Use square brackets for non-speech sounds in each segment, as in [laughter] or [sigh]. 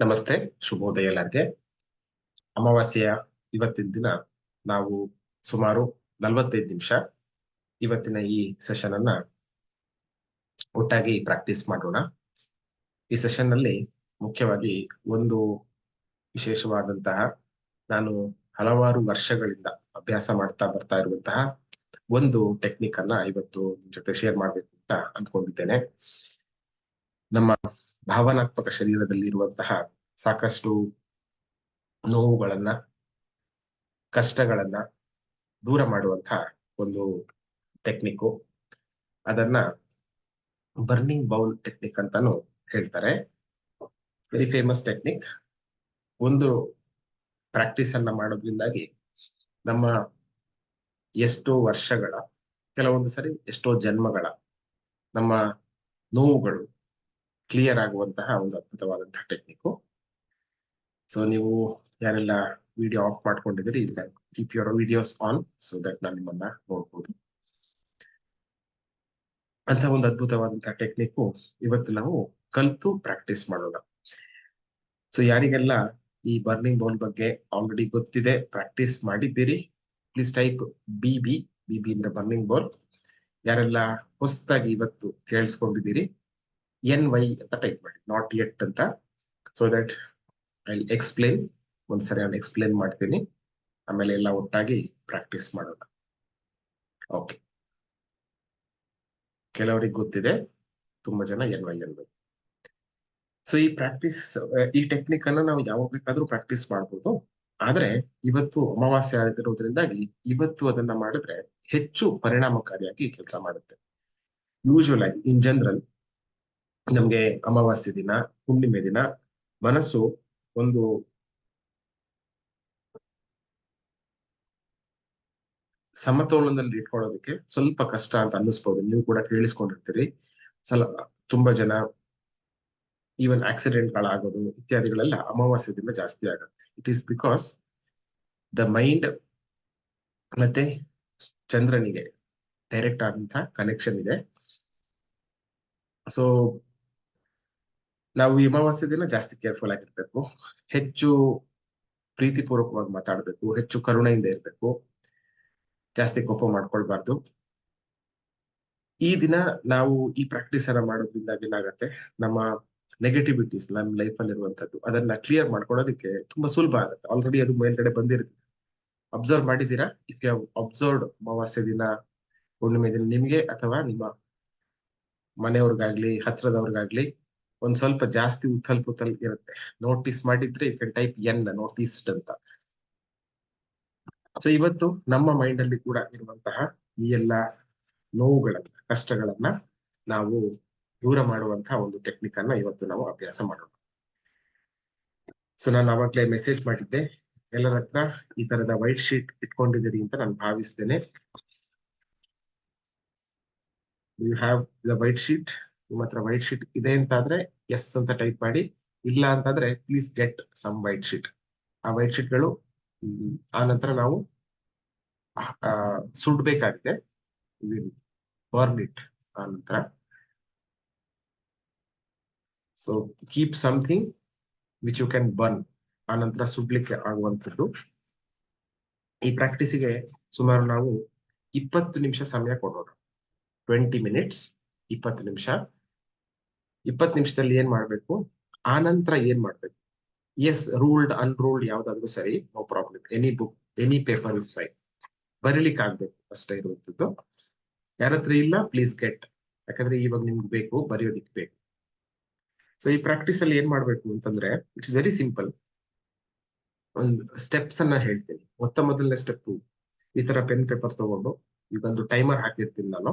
ನಮಸ್ತೆ, ಶುಭೋದಯ ಎಲ್ಲರಿಗೆ. ಅಮಾವಾಸ್ಯೆಯ ಇವತ್ತಿನ ದಿನ ನಾವು ಸುಮಾರು ನಲವತ್ತೈದು ನಿಮಿಷ ಇವತ್ತಿನ ಈ ಸೆಷನ್ ಅನ್ನ ಒಟ್ಟಾಗಿ ಪ್ರಾಕ್ಟೀಸ್ ಮಾಡೋಣ. ಈ ಸೆಷನ್ನಲ್ಲಿ ಮುಖ್ಯವಾಗಿ ಒಂದು ವಿಶೇಷವಾದಂತಹ ನಾನು ಹಲವಾರು ವರ್ಷಗಳಿಂದ ಅಭ್ಯಾಸ ಮಾಡ್ತಾ ಬರ್ತಾ ಇರುವಂತಹ ಒಂದು ಟೆಕ್ನಿಕ್ ಅನ್ನ ಇವತ್ತು ಜೊತೆ ಶೇರ್ ಮಾಡ್ಬೇಕು ಅಂತ ಅನ್ಕೊಂಡಿದ್ದೇನೆ. ನಮ್ಮ ಭಾವನಾತ್ಮಕ ಶರೀರದಲ್ಲಿ ಇರುವಂತಹ ಸಾಕಷ್ಟು ನೋವುಗಳನ್ನ, ಕಷ್ಟಗಳನ್ನ ದೂರ ಮಾಡುವಂತಹ ಒಂದು ಟೆಕ್ನಿಕ್ಕು ಅದನ್ನ ಬರ್ನಿಂಗ್ ಬೌಲ್ ಟೆಕ್ನಿಕ್ ಅಂತಾನು ಹೇಳ್ತಾರೆ. ವೆರಿ ಫೇಮಸ್ ಟೆಕ್ನಿಕ್ ಒಂದು ಪ್ರಾಕ್ಟೀಸ್ ಅನ್ನ ಮಾಡೋದ್ರಿಂದಾಗಿ ನಮ್ಮ ಎಷ್ಟೋ ವರ್ಷಗಳ, ಕೆಲವೊಂದು ಸರಿ ಎಷ್ಟೋ ಜನ್ಮಗಳ ನಮ್ಮ ನೋವುಗಳು ಕ್ಲಿಯರ್ ಆಗುವಂತಹ ಒಂದು ಅದ್ಭುತವಾದಂತಹ ಟೆಕ್ನಿಕ್ ಸೊ ನೀವು ಯಾರೆಲ್ಲ ವಿಡಿಯೋ ಆಫ್ ಮಾಡ್ಕೊಂಡಿದ್ದೀರಿ ಇಲ್ಲ keep your videos on so that ನಾನು ನಿಮ್ಮನ್ನ ನೋಡ್ಬೋದು. ಅಂತ ಒಂದು ಅದ್ಭುತವಾದಂತಹ ಟೆಕ್ನಿಕ್ ಇವತ್ತು ನಾವು ಕಲ್ತು ಪ್ರಾಕ್ಟೀಸ್ ಮಾಡೋಣ. ಸೊ ಯಾರಿಗೆಲ್ಲ ಈ ಬರ್ನಿಂಗ್ ಬೌಲ್ ಬಗ್ಗೆ ಆಲ್ರೆಡಿ ಗೊತ್ತಿದೆ ಪ್ರಾಕ್ಟೀಸ್ ಮಾಡಿದ್ದೀರಿ please type B B B B ಅಂದ್ರೆ ಬರ್ನಿಂಗ್ ಬೌಲ್ ಯಾರೆಲ್ಲ ಹೊಸದಾಗಿ ಇವತ್ತು ಕೇಳಿಸ್ಕೊಂಡಿದ್ದೀರಿ ಎನ್ ವೈ ಅಂತ ಟೈಪ್ ಮಾಡಿ ನಾಟ್ ಎಟ್ ಅಂತ. ಸೊ ದಟ್ ಐ ಎಕ್ಸ್ಪ್ಲೇನ್ ಒಂದ್ಸರಿ ನಾನು ಎಕ್ಸ್ಪ್ಲೇನ್ ಮಾಡ್ತೀನಿ. ಆಮೇಲೆ ಎಲ್ಲ ಒಟ್ಟಾಗಿ ಪ್ರಾಕ್ಟೀಸ್ ಮಾಡೋಣ. ಓಕೆ ಕೆಲವರಿಗೆ ಗೊತ್ತಿದೆ, ತುಂಬಾ ಜನ ಎನ್ ವೈ ಎನ್ ಸೊ ಈ ಪ್ರಾಕ್ಟೀಸ್ ಈ ಟೆಕ್ನಿಕ್ ಅನ್ನ ನಾವು ಯಾವಾಗ ಬೇಕಾದ್ರೂ ಪ್ರಾಕ್ಟೀಸ್ ಮಾಡ್ಬೋದು. ಆದ್ರೆ ಇವತ್ತು ಅಮಾವಾಸ್ಯೆ ಆಗಿರೋದ್ರಿಂದಾಗಿ ಇವತ್ತು ಅದನ್ನ ಮಾಡಿದ್ರೆ ಹೆಚ್ಚು ಪರಿಣಾಮಕಾರಿಯಾಗಿ ಕೆಲಸ ಮಾಡುತ್ತೆ. ಯೂಶುವಲ್ ಆಗಿ ಇನ್ ಜನರಲ್ ನಮ್ಗೆ ಅಮಾವಾಸ್ಯೆ ದಿನ, ಹುಣ್ಣಿಮೆ ದಿನ, ಮನಸ್ಸು ಒಂದು ಸಮತೋಲನದಲ್ಲಿ ಇಟ್ಕೊಳ್ಳೋದಕ್ಕೆ ಸ್ವಲ್ಪ ಕಷ್ಟ ಅಂತ ಅನ್ನಿಸ್ಬೋದು. ನೀವು ಕೂಡ ಕೇಳಿಸ್ಕೊಂಡಿರ್ತೀರಿ. ಸಲ, ತುಂಬಾ ಜನ ಈವನ್ ಆಕ್ಸಿಡೆಂಟ್ ಗಳಾಗೋದು ಇತ್ಯಾದಿಗಳೆಲ್ಲ ಅಮಾವಾಸ್ಯೆ ದಿನ ಜಾಸ್ತಿ ಆಗುತ್ತೆ. It is because the mind ಮತ್ತೆ ಚಂದ್ರನಿಗೆ ಡೈರೆಕ್ಟ್ ಆದಂತಹ ಕನೆಕ್ಷನ್ ಇದೆ. ಸೊ ನಾವು ಈ ಅಮಾವಾಸ್ಯೆ ದಿನ ಜಾಸ್ತಿ ಕೇರ್ಫುಲ್ ಆಗಿರ್ಬೇಕು. ಹೆಚ್ಚು ಪ್ರೀತಿಪೂರ್ವಕವಾಗಿ ಮಾತಾಡ್ಬೇಕು. ಹೆಚ್ಚು ಕರುಣೆಯಿಂದ ಇರ್ಬೇಕು. ಜಾಸ್ತಿ ಕೋಪ ಮಾಡ್ಕೊಳ್ಬಾರ್ದು. ಈ ದಿನ ನಾವು ಈ ಪ್ರಾಕ್ಟೀಸ್ ಅನ್ನ ಮಾಡೋದ್ರಿಂದ ಏನಾಗತ್ತೆ? ನಮ್ಮ ನೆಗೆಟಿವಿಟೀಸ್ ನಮ್ಮ ಲೈಫ್ ಅಲ್ಲಿ ಇರುವಂತದ್ದು ಅದನ್ನ ಕ್ಲಿಯರ್ ಮಾಡ್ಕೊಳ್ಳೋದಕ್ಕೆ ತುಂಬಾ ಸುಲಭ ಆಗುತ್ತೆ. ಆಲ್ರೆಡಿ ಅದು ಮೇಲ್ಗಡೆ ಬಂದಿರುತ್ತೆ. ಅಬ್ಸರ್ವ್ ಮಾಡಿದೀರಾ ಇಫ್ ಯು ಅಬ್ಸರ್ವ್ಡ್ ಅಮಾವಾಸ್ಯ ದಿನ, ಹುಣ್ಣಿಮೆ ದಿನ ನಿಮ್ಗೆ ಅಥವಾ ನಿಮ್ಮ ಮನೆಯವ್ರಿಗಾಗ್ಲಿ, ಹತ್ರದವ್ರಿಗಾಗ್ಲಿ ಒಂದ್ ಸ್ವಲ್ಪ ಜಾಸ್ತಿ ಉಥಲ್ ಪುಥಲ್ ಇರುತ್ತೆ. ನೋಟಿಸ್ ಮಾಡಿದ್ರೆ you can type N noticed ಅಂತ. ಸೊ ಇವತ್ತು ನಮ್ಮ ಮೈಂಡ್ ಅಲ್ಲಿ ಕೂಡ ಇರುವಂತಹ ಈ ಎಲ್ಲ ನೋವುಗಳನ್ನ, ಕಷ್ಟಗಳನ್ನ ನಾವು ದೂರ ಮಾಡುವಂತಹ ಒಂದು ಟೆಕ್ನಿಕ್ ಅನ್ನ ಇವತ್ತು ನಾವು ಅಭ್ಯಾಸ ಮಾಡೋಣ. ಸೊ ನಾನು ಅವಾಗ್ಲೇ ಮೆಸೇಜ್ ಮಾಡಿದ್ದೆ. ಎಲ್ಲರ ಹತ್ರ ಈ ತರದ ವೈಟ್ ಶೀಟ್ ಇಟ್ಕೊಂಡಿದ್ದೀರಿ ಅಂತ ನಾನು ಭಾವಿಸ್ತೇನೆ. You have the white sheet ನಿಮ್ಮ ಹತ್ರ ವೈಟ್ ಶೀಟ್ ಇದೆ ಅಂತ ಆದ್ರೆ ಎಸ್ ಅಂತ ಟೈಪ್ ಮಾಡಿ, ಇಲ್ಲ ಅಂತಂದ್ರೆ please get some white sheet ಆ ವೈಟ್ ಶೀಟ್ಗಳು ಆ ನಂತರ ನಾವು ಸುಡ್ಬೇಕಾಗಿದೆ. ಬರ್ನ್ ಇಟ್ ಆ ನಂತರ. So keep something which you can burn ಆ ನಂತರ ಸುಡ್ಲಿಕ್ಕೆ ಆಗುವಂಥದ್ದು. ಈ ಪ್ರಾಕ್ಟೀಸಿಗೆ ಸುಮಾರು ನಾವು ಇಪ್ಪತ್ತು ನಿಮಿಷ ಸಮಯ ಕೊಡೋಣ ಟ್ವೆಂಟಿ ಮಿನಿಟ್ಸ್ ಇಪ್ಪತ್ತು ನಿಮಿಷ. ಇಪ್ಪತ್ತು ನಿಮಿಷದಲ್ಲಿ ಏನ್ ಮಾಡ್ಬೇಕು? ಆ ನಂತರ ಏನ್ ಮಾಡ್ಬೇಕು? ಎಸ್ ರೂಲ್ಡ್ ಅನ್ರೂಲ್ಡ್ ಯಾವ್ದಾದ್ರು ಸರಿ no problem any book any paper is fine ಬರೀಲಿಕ್ಕೆ ಆಗ್ಬೇಕು ಅಷ್ಟೇ ಇರುವಂತದ್ದು ಯಾರತ್ರ ಇಲ್ಲ ಪ್ಲೀಸ್ ಗೆಟ್ ಯಾಕಂದ್ರೆ ಇವಾಗ ನಿಮ್ಗೆ ಬೇಕು, ಬರೆಯೋದಿಕ್ ಬೇಕು. ಸೊ ಈ ಪ್ರಾಕ್ಟೀಸ್ ಅಲ್ಲಿ ಏನ್ ಮಾಡ್ಬೇಕು ಅಂತಂದ್ರೆ ಇಟ್ಸ್ ವೆರಿ ಸಿಂಪಲ್ ಒಂದು ಸ್ಟೆಪ್ಸ್ ಅನ್ನ ಹೇಳ್ತೀನಿ. ಮೊತ್ತ ಮೊದಲನೇ ಸ್ಟೆಪ್ ಈ ತರ ಪೆನ್ ಪೇಪರ್ ತಗೊಂಡು ಈಗೊಂದು ಟೈಮರ್ ಹಾಕಿರ್ತೀನಿ ನಾನು.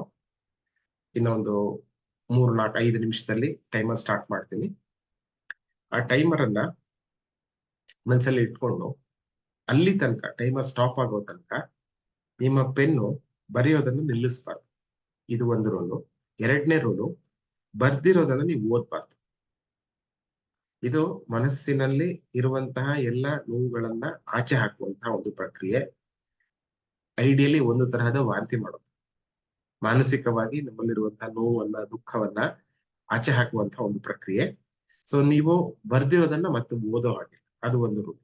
ಇನ್ನೊಂದು ಮೂರು ನಾಲ್ಕು ಐದು ನಿಮಿಷದಲ್ಲಿ ಟೈಮರ್ ಸ್ಟಾರ್ಟ್ ಮಾಡ್ತೀನಿ. ಆ ಟೈಮರ್ ಅನ್ನ ಮನ್ಸಲ್ಲಿ ಇಟ್ಕೊಂಡು ಅಲ್ಲಿ ತನಕ ಟೈಮರ್ ಸ್ಟಾಪ್ ಆಗೋ ತನಕ ನಿಮ್ಮ ಪೆನ್ನು ಬರೆಯೋದನ್ನು ನಿಲ್ಲಿಸ್ಬಾರ್ದು. ಇದು ಒಂದು ರೂಲು ಎರಡನೇ ರೂಲು ಬರ್ದಿರೋದನ್ನ ನೀವು ಓದ್ಬಾರ್ದು. ಇದು ಮನಸ್ಸಿನಲ್ಲಿ ಇರುವಂತಹ ಎಲ್ಲ ನೋವುಗಳನ್ನ ಆಚೆ ಹಾಕುವಂತಹ ಒಂದು ಪ್ರಕ್ರಿಯೆ. ಐಡಿಯಲಿ ಒಂದು ತರಹದ ವಾಂತಿ ಮಾಡೋದು. ಮಾನಸಿಕವಾಗಿ ನಮ್ಮಲ್ಲಿರುವಂತಹ ನೋವನ್ನ, ದುಃಖವನ್ನ ಆಚೆ ಹಾಕುವಂತಹ ಒಂದು ಪ್ರಕ್ರಿಯೆ. ಸೊ ನೀವು ಬರ್ದಿರೋದನ್ನ ಮತ್ತೆ ಓದೋ ಹಾಗೆ. ಅದು ಒಂದು ರೂಲ್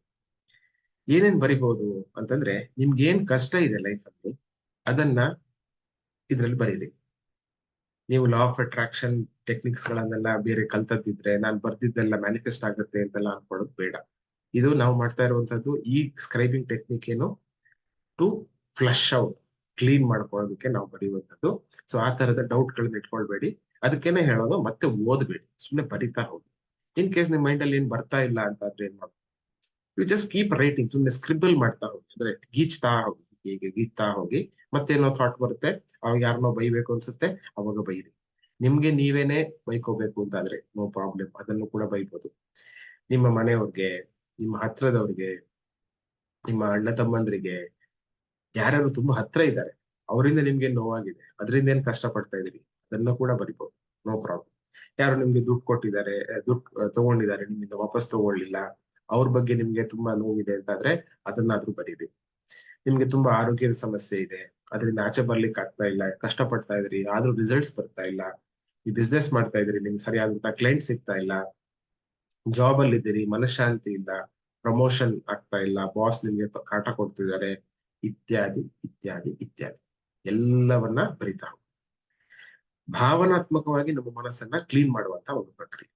ಏನೇನ್ ಬರಿಬಹುದು ಅಂತಂದ್ರೆ ನಿಮ್ಗೆ ಏನ್ ಕಷ್ಟ ಇದೆ ಲೈಫ್ ಅಲ್ಲಿ ಅದನ್ನ ಇದ್ರಲ್ಲಿ ಬರೀರಿ. ನೀವು ಲಾ ಆಫ್ ಅಟ್ರಾಕ್ಷನ್ ಟೆಕ್ನಿಕ್ಸ್ ಗಳನ್ನೆಲ್ಲ ಬೇರೆ ಕಲ್ತದ್ದಿದ್ರೆ, ನಾನು ಬರ್ದಿದ್ದೆಲ್ಲ ಮ್ಯಾನಿಫೆಸ್ಟ್ ಆಗುತ್ತೆ ಅಂತೆಲ್ಲ ಅನ್ಕೊಳ್ಳೋದು ಬೇಡ. ಇದು ನಾವು ಮಾಡ್ತಾ ಇರುವಂತದ್ದು ಈ ಸ್ಕ್ರೈಬಿಂಗ್ ಟೆಕ್ನಿಕ್ ಏನು? ಟು ಫ್ಲಶ್ ಔಟ್ ಕ್ಲೀನ್ ಮಾಡ್ಕೊಳ್ಳೋದಕ್ಕೆ ನಾವು ಬರೆಯುವಂಥದ್ದು. ಸೊ ಆ ತರದ ಡೌಟ್ ಗಳನ್ನ ಇಟ್ಕೊಳ್ಬೇಡಿ. ಅದಕ್ಕೇನೆ ಹೇಳೋದು ಮತ್ತೆ ಓದ್ಬೇಡಿ. ಸುಮ್ಮನೆ ಬರಿತಾ ಹೋಗಿ. ಇನ್ ಕೇಸ್ ನಿಮ್ ಮೈಂಡ್ ಅಲ್ಲಿ ಏನ್ ಬರ್ತಾ ಇಲ್ಲ ಅಂತ ಆದ್ರೆ ಏನ್ ಯು ಜಸ್ಟ್ ಕೀಪ್ ರೈಟಿಂಗ್ ಸುಮ್ಮನೆ ಸ್ಕ್ರಿಬಲ್ ಮಾಡ್ತಾ ಹೋಗಿ. ಅಂದ್ರೆ ಗೀಚ್ತಾ ಹೋಗಿ. ಹೀಗೆ ಗೀಚ್ತಾ ಹೋಗಿ. ಮತ್ತೇನೋ ಥಾಟ್ ಬರುತ್ತೆ. ಅವಾಗ ಯಾರನ್ನೋ ಬೈಬೇಕು ಅನ್ಸುತ್ತೆ. ಅವಾಗ ಬೈರಿ ನಿಮ್ಗೆ ನೀವೇನೆ ಬೈಕೋಬೇಕು ಅಂತಾದ್ರೆ ನೋ ಪ್ರಾಬ್ಲಮ್ ಅದನ್ನು ಕೂಡ ಬೈಬೋದು. ನಿಮ್ಮ ಮನೆಯವ್ರಿಗೆ, ನಿಮ್ಮ ಹತ್ರದವ್ರಿಗೆ, ನಿಮ್ಮ ಅಣ್ಣ ತಮ್ಮಂದ್ರಿಗೆ ಯಾರ್ಯಾರು ತುಂಬಾ ಹತ್ರ ಇದ್ದಾರೆ, ಅವರಿಂದ ನಿಮ್ಗೆ ನೋವಾಗಿದೆ, ಅದರಿಂದ ಏನ್ ಕಷ್ಟ ಪಡ್ತಾ ಇದೀರಿ? ಅದನ್ನ ಕೂಡ ಬರಿಬಹುದು ನೋ ಪ್ರಾಬ್ಲಮ್. ಯಾರು ನಿಮ್ಗೆ ದುಡ್ಡು ಕೊಟ್ಟಿದ್ದಾರೆ ದುಡ್ಡು ತಗೊಂಡಿದ್ದಾರೆ, ನಿಮ್ಮಿಂದ ವಾಪಸ್ ತಗೊಳ್ಳಿಲ್ಲ, ಅವ್ರ ಬಗ್ಗೆ ನಿಮ್ಗೆ ತುಂಬಾ ನೋವಿದೆ ಅಂತಾದ್ರೆ ಅದನ್ನಾದ್ರೂ ಬರೀರಿ. ನಿಮ್ಗೆ ತುಂಬಾ ಆರೋಗ್ಯದ ಸಮಸ್ಯೆ ಇದೆ, ಅದರಿಂದ ಆಚೆ ಬರ್ಲಿಕ್ಕೆ ಆಗ್ತಾ ಇಲ್ಲ ಕಷ್ಟ ಪಡ್ತಾ ಇದ್ರಿ, ಆದ್ರೂ ರಿಸಲ್ಟ್ಸ್ ಬರ್ತಾ ಇಲ್ಲ, ಈ ಬಿಸ್ನೆಸ್ ಮಾಡ್ತಾ ಇದ್ರಿ, ನಿಮ್ಗೆ ಸರಿಯಾದಂತ ಕ್ಲೈಂಟ್ ಸಿಗ್ತಾ ಇಲ್ಲ ಜಾಬ್ ಅಲ್ಲಿ ಇದ್ದೀರಿ ಮನಃಶಾಂತಿ ಇಲ್ಲ ಪ್ರಮೋಷನ್ ಆಗ್ತಾ ಇಲ್ಲ ಬಾಸ್ ನಿಮ್ಗೆ ಕಾಟ ಕೊಡ್ತಿದ್ದಾರೆ ಇತ್ಯಾದಿ ಇತ್ಯಾದಿ ಇತ್ಯಾದಿ. ಎಲ್ಲವನ್ನ ಬರಿತಾ ಭಾವನಾತ್ಮಕವಾಗಿ ನಮ್ಮ ಮನಸ್ಸನ್ನ ಕ್ಲೀನ್ ಮಾಡುವಂತ ಒಂದು ಪ್ರಕ್ರಿಯೆ.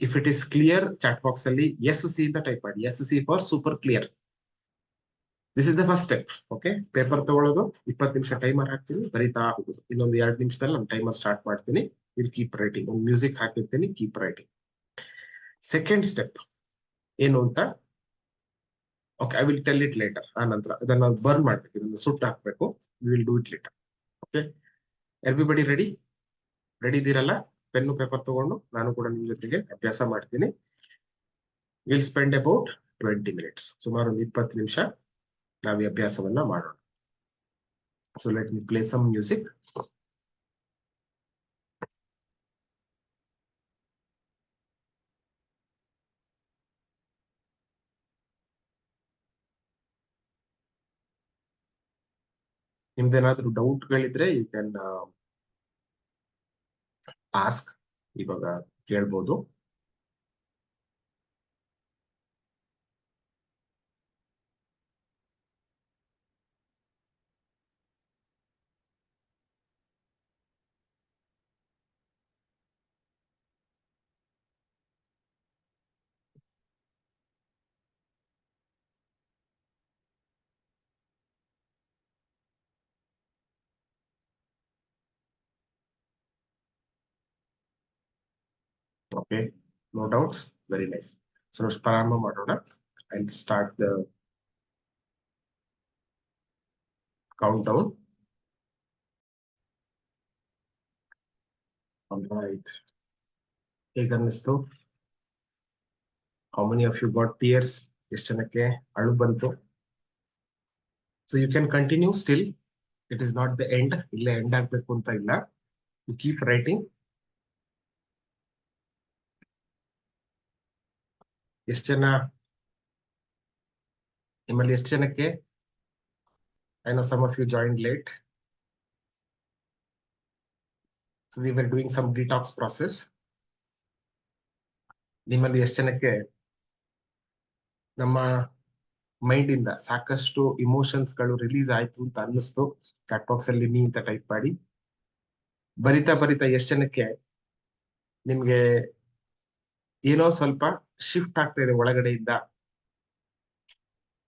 If it is clear chat box ಅಲ್ಲಿ ಎಸ್ ಸಿ ಅಂತ ಟೈಪ್ ಮಾಡಿ. S C for super clear this is the first step okay paper ತಗೊಳ್ಳೋದು ಇಪ್ಪತ್ತು ನಿಮಿಷ ಟೈಮರ್ ಹಾಕ್ತೀನಿ, ಬರಿತಾ ಹೋಗುದು ಇನ್ನೊಂದು ಎರಡು ನಿಮಿಷದಲ್ಲಿ ನಾನು ಟೈಮರ್ ಸ್ಟಾರ್ಟ್ ಮಾಡ್ತೀನಿ. ವಿಲ್ ಕೀಪ್ ರೈಟಿಂಗ್ ಒಂದು ಮ್ಯೂಸಿಕ್ ಹಾಕಿರ್ತೀನಿ ಕೀಪ್ ರೈಟಿಂಗ್ ಸೆಕೆಂಡ್ ಸ್ಟೆಪ್ ಏನು ಅಂತ? Okay I will tell it later ಆ ನಂತರ ಇದನ್ನ ಬರ್ನ್ ಮಾಡ್ಬೇಕು. ಇದನ್ನ ಸುಟ್ಟು ಹಾಕ್ಬೇಕು. Will do it later okay everybody ready ready ಇದ್ದೀರಲ್ಲ? ಪೆನ್ನು ಪೇಪರ್ ತಗೊಂಡು ನಾನು ಕೂಡ ನಿಮ್ ಜೊತೆಗೆ ಅಭ್ಯಾಸ ಮಾಡ್ತೀನಿ. Will spend about twenty minutes ಸುಮಾರು ಒಂದು ಇಪ್ಪತ್ತು ನಿಮಿಷ ನಾವು ಈ ಅಭ್ಯಾಸವನ್ನ ಮಾಡೋಣ. So let me play some music ನಿಮ್ದೇನಾದ್ರೂ ಡೌಟ್ಗಳಿದ್ರೆ ಯು ಕ್ಯಾನ್ ಆಸ್ಕ್ ಇವಾಗ ಕೇಳ್ಬೋದು. okay no doubts very nice so ಪ್ರಾರಂಭ ಮಾಡೋಣ I start the countdown right ಹೇಗೆ ಅನ್ನಿಸ್ತು how many of you got tears ಎಷ್ಟು ಜನಕ್ಕೆ ಅಳು ಬಂತು so you can continue still it is not the end ಇಲ್ಲೇ ಎಂಡ್ ಆಗ್ಬೇಕು ಅಂತ ಇಲ್ಲ ಯು ಕೀಪ್ ರೈಟಿಂಗ್ ಎಷ್ಟು ಜನ? ನಿಮ್ಮಲ್ಲಿ ಎಷ್ಟು ಜನಕ್ಕೆ? I know some of you join late so we were doing some detox process ನಿಮ್ಮಲ್ಲಿ ಎಷ್ಟು ಜನಕ್ಕೆ? ನಮ್ಮ ಮೈಂಡ್ ಇಂದ ಸಾಕಷ್ಟು ಇಮೋಷನ್ಸ್ಗಳು ರಿಲೀಸ್ ಆಯ್ತು ಅಂತ ಅನ್ನಿಸ್ತು. ಚಾಟ್ ಬಾಕ್ಸ್ ಅಲ್ಲಿ ನೀ ಅಂತ ಟೈಪ್ ಮಾಡಿ. ಬರಿತಾ ಬರಿತಾ ಎಷ್ಟು ಜನಕ್ಕೆ? ನಿಮ್ಗೆ ಏನೋ ಸ್ವಲ್ಪ ಶಿಫ್ಟ್ ಆಗ್ತಾ ಇದೆ ಒಳಗಡೆಯಿಂದ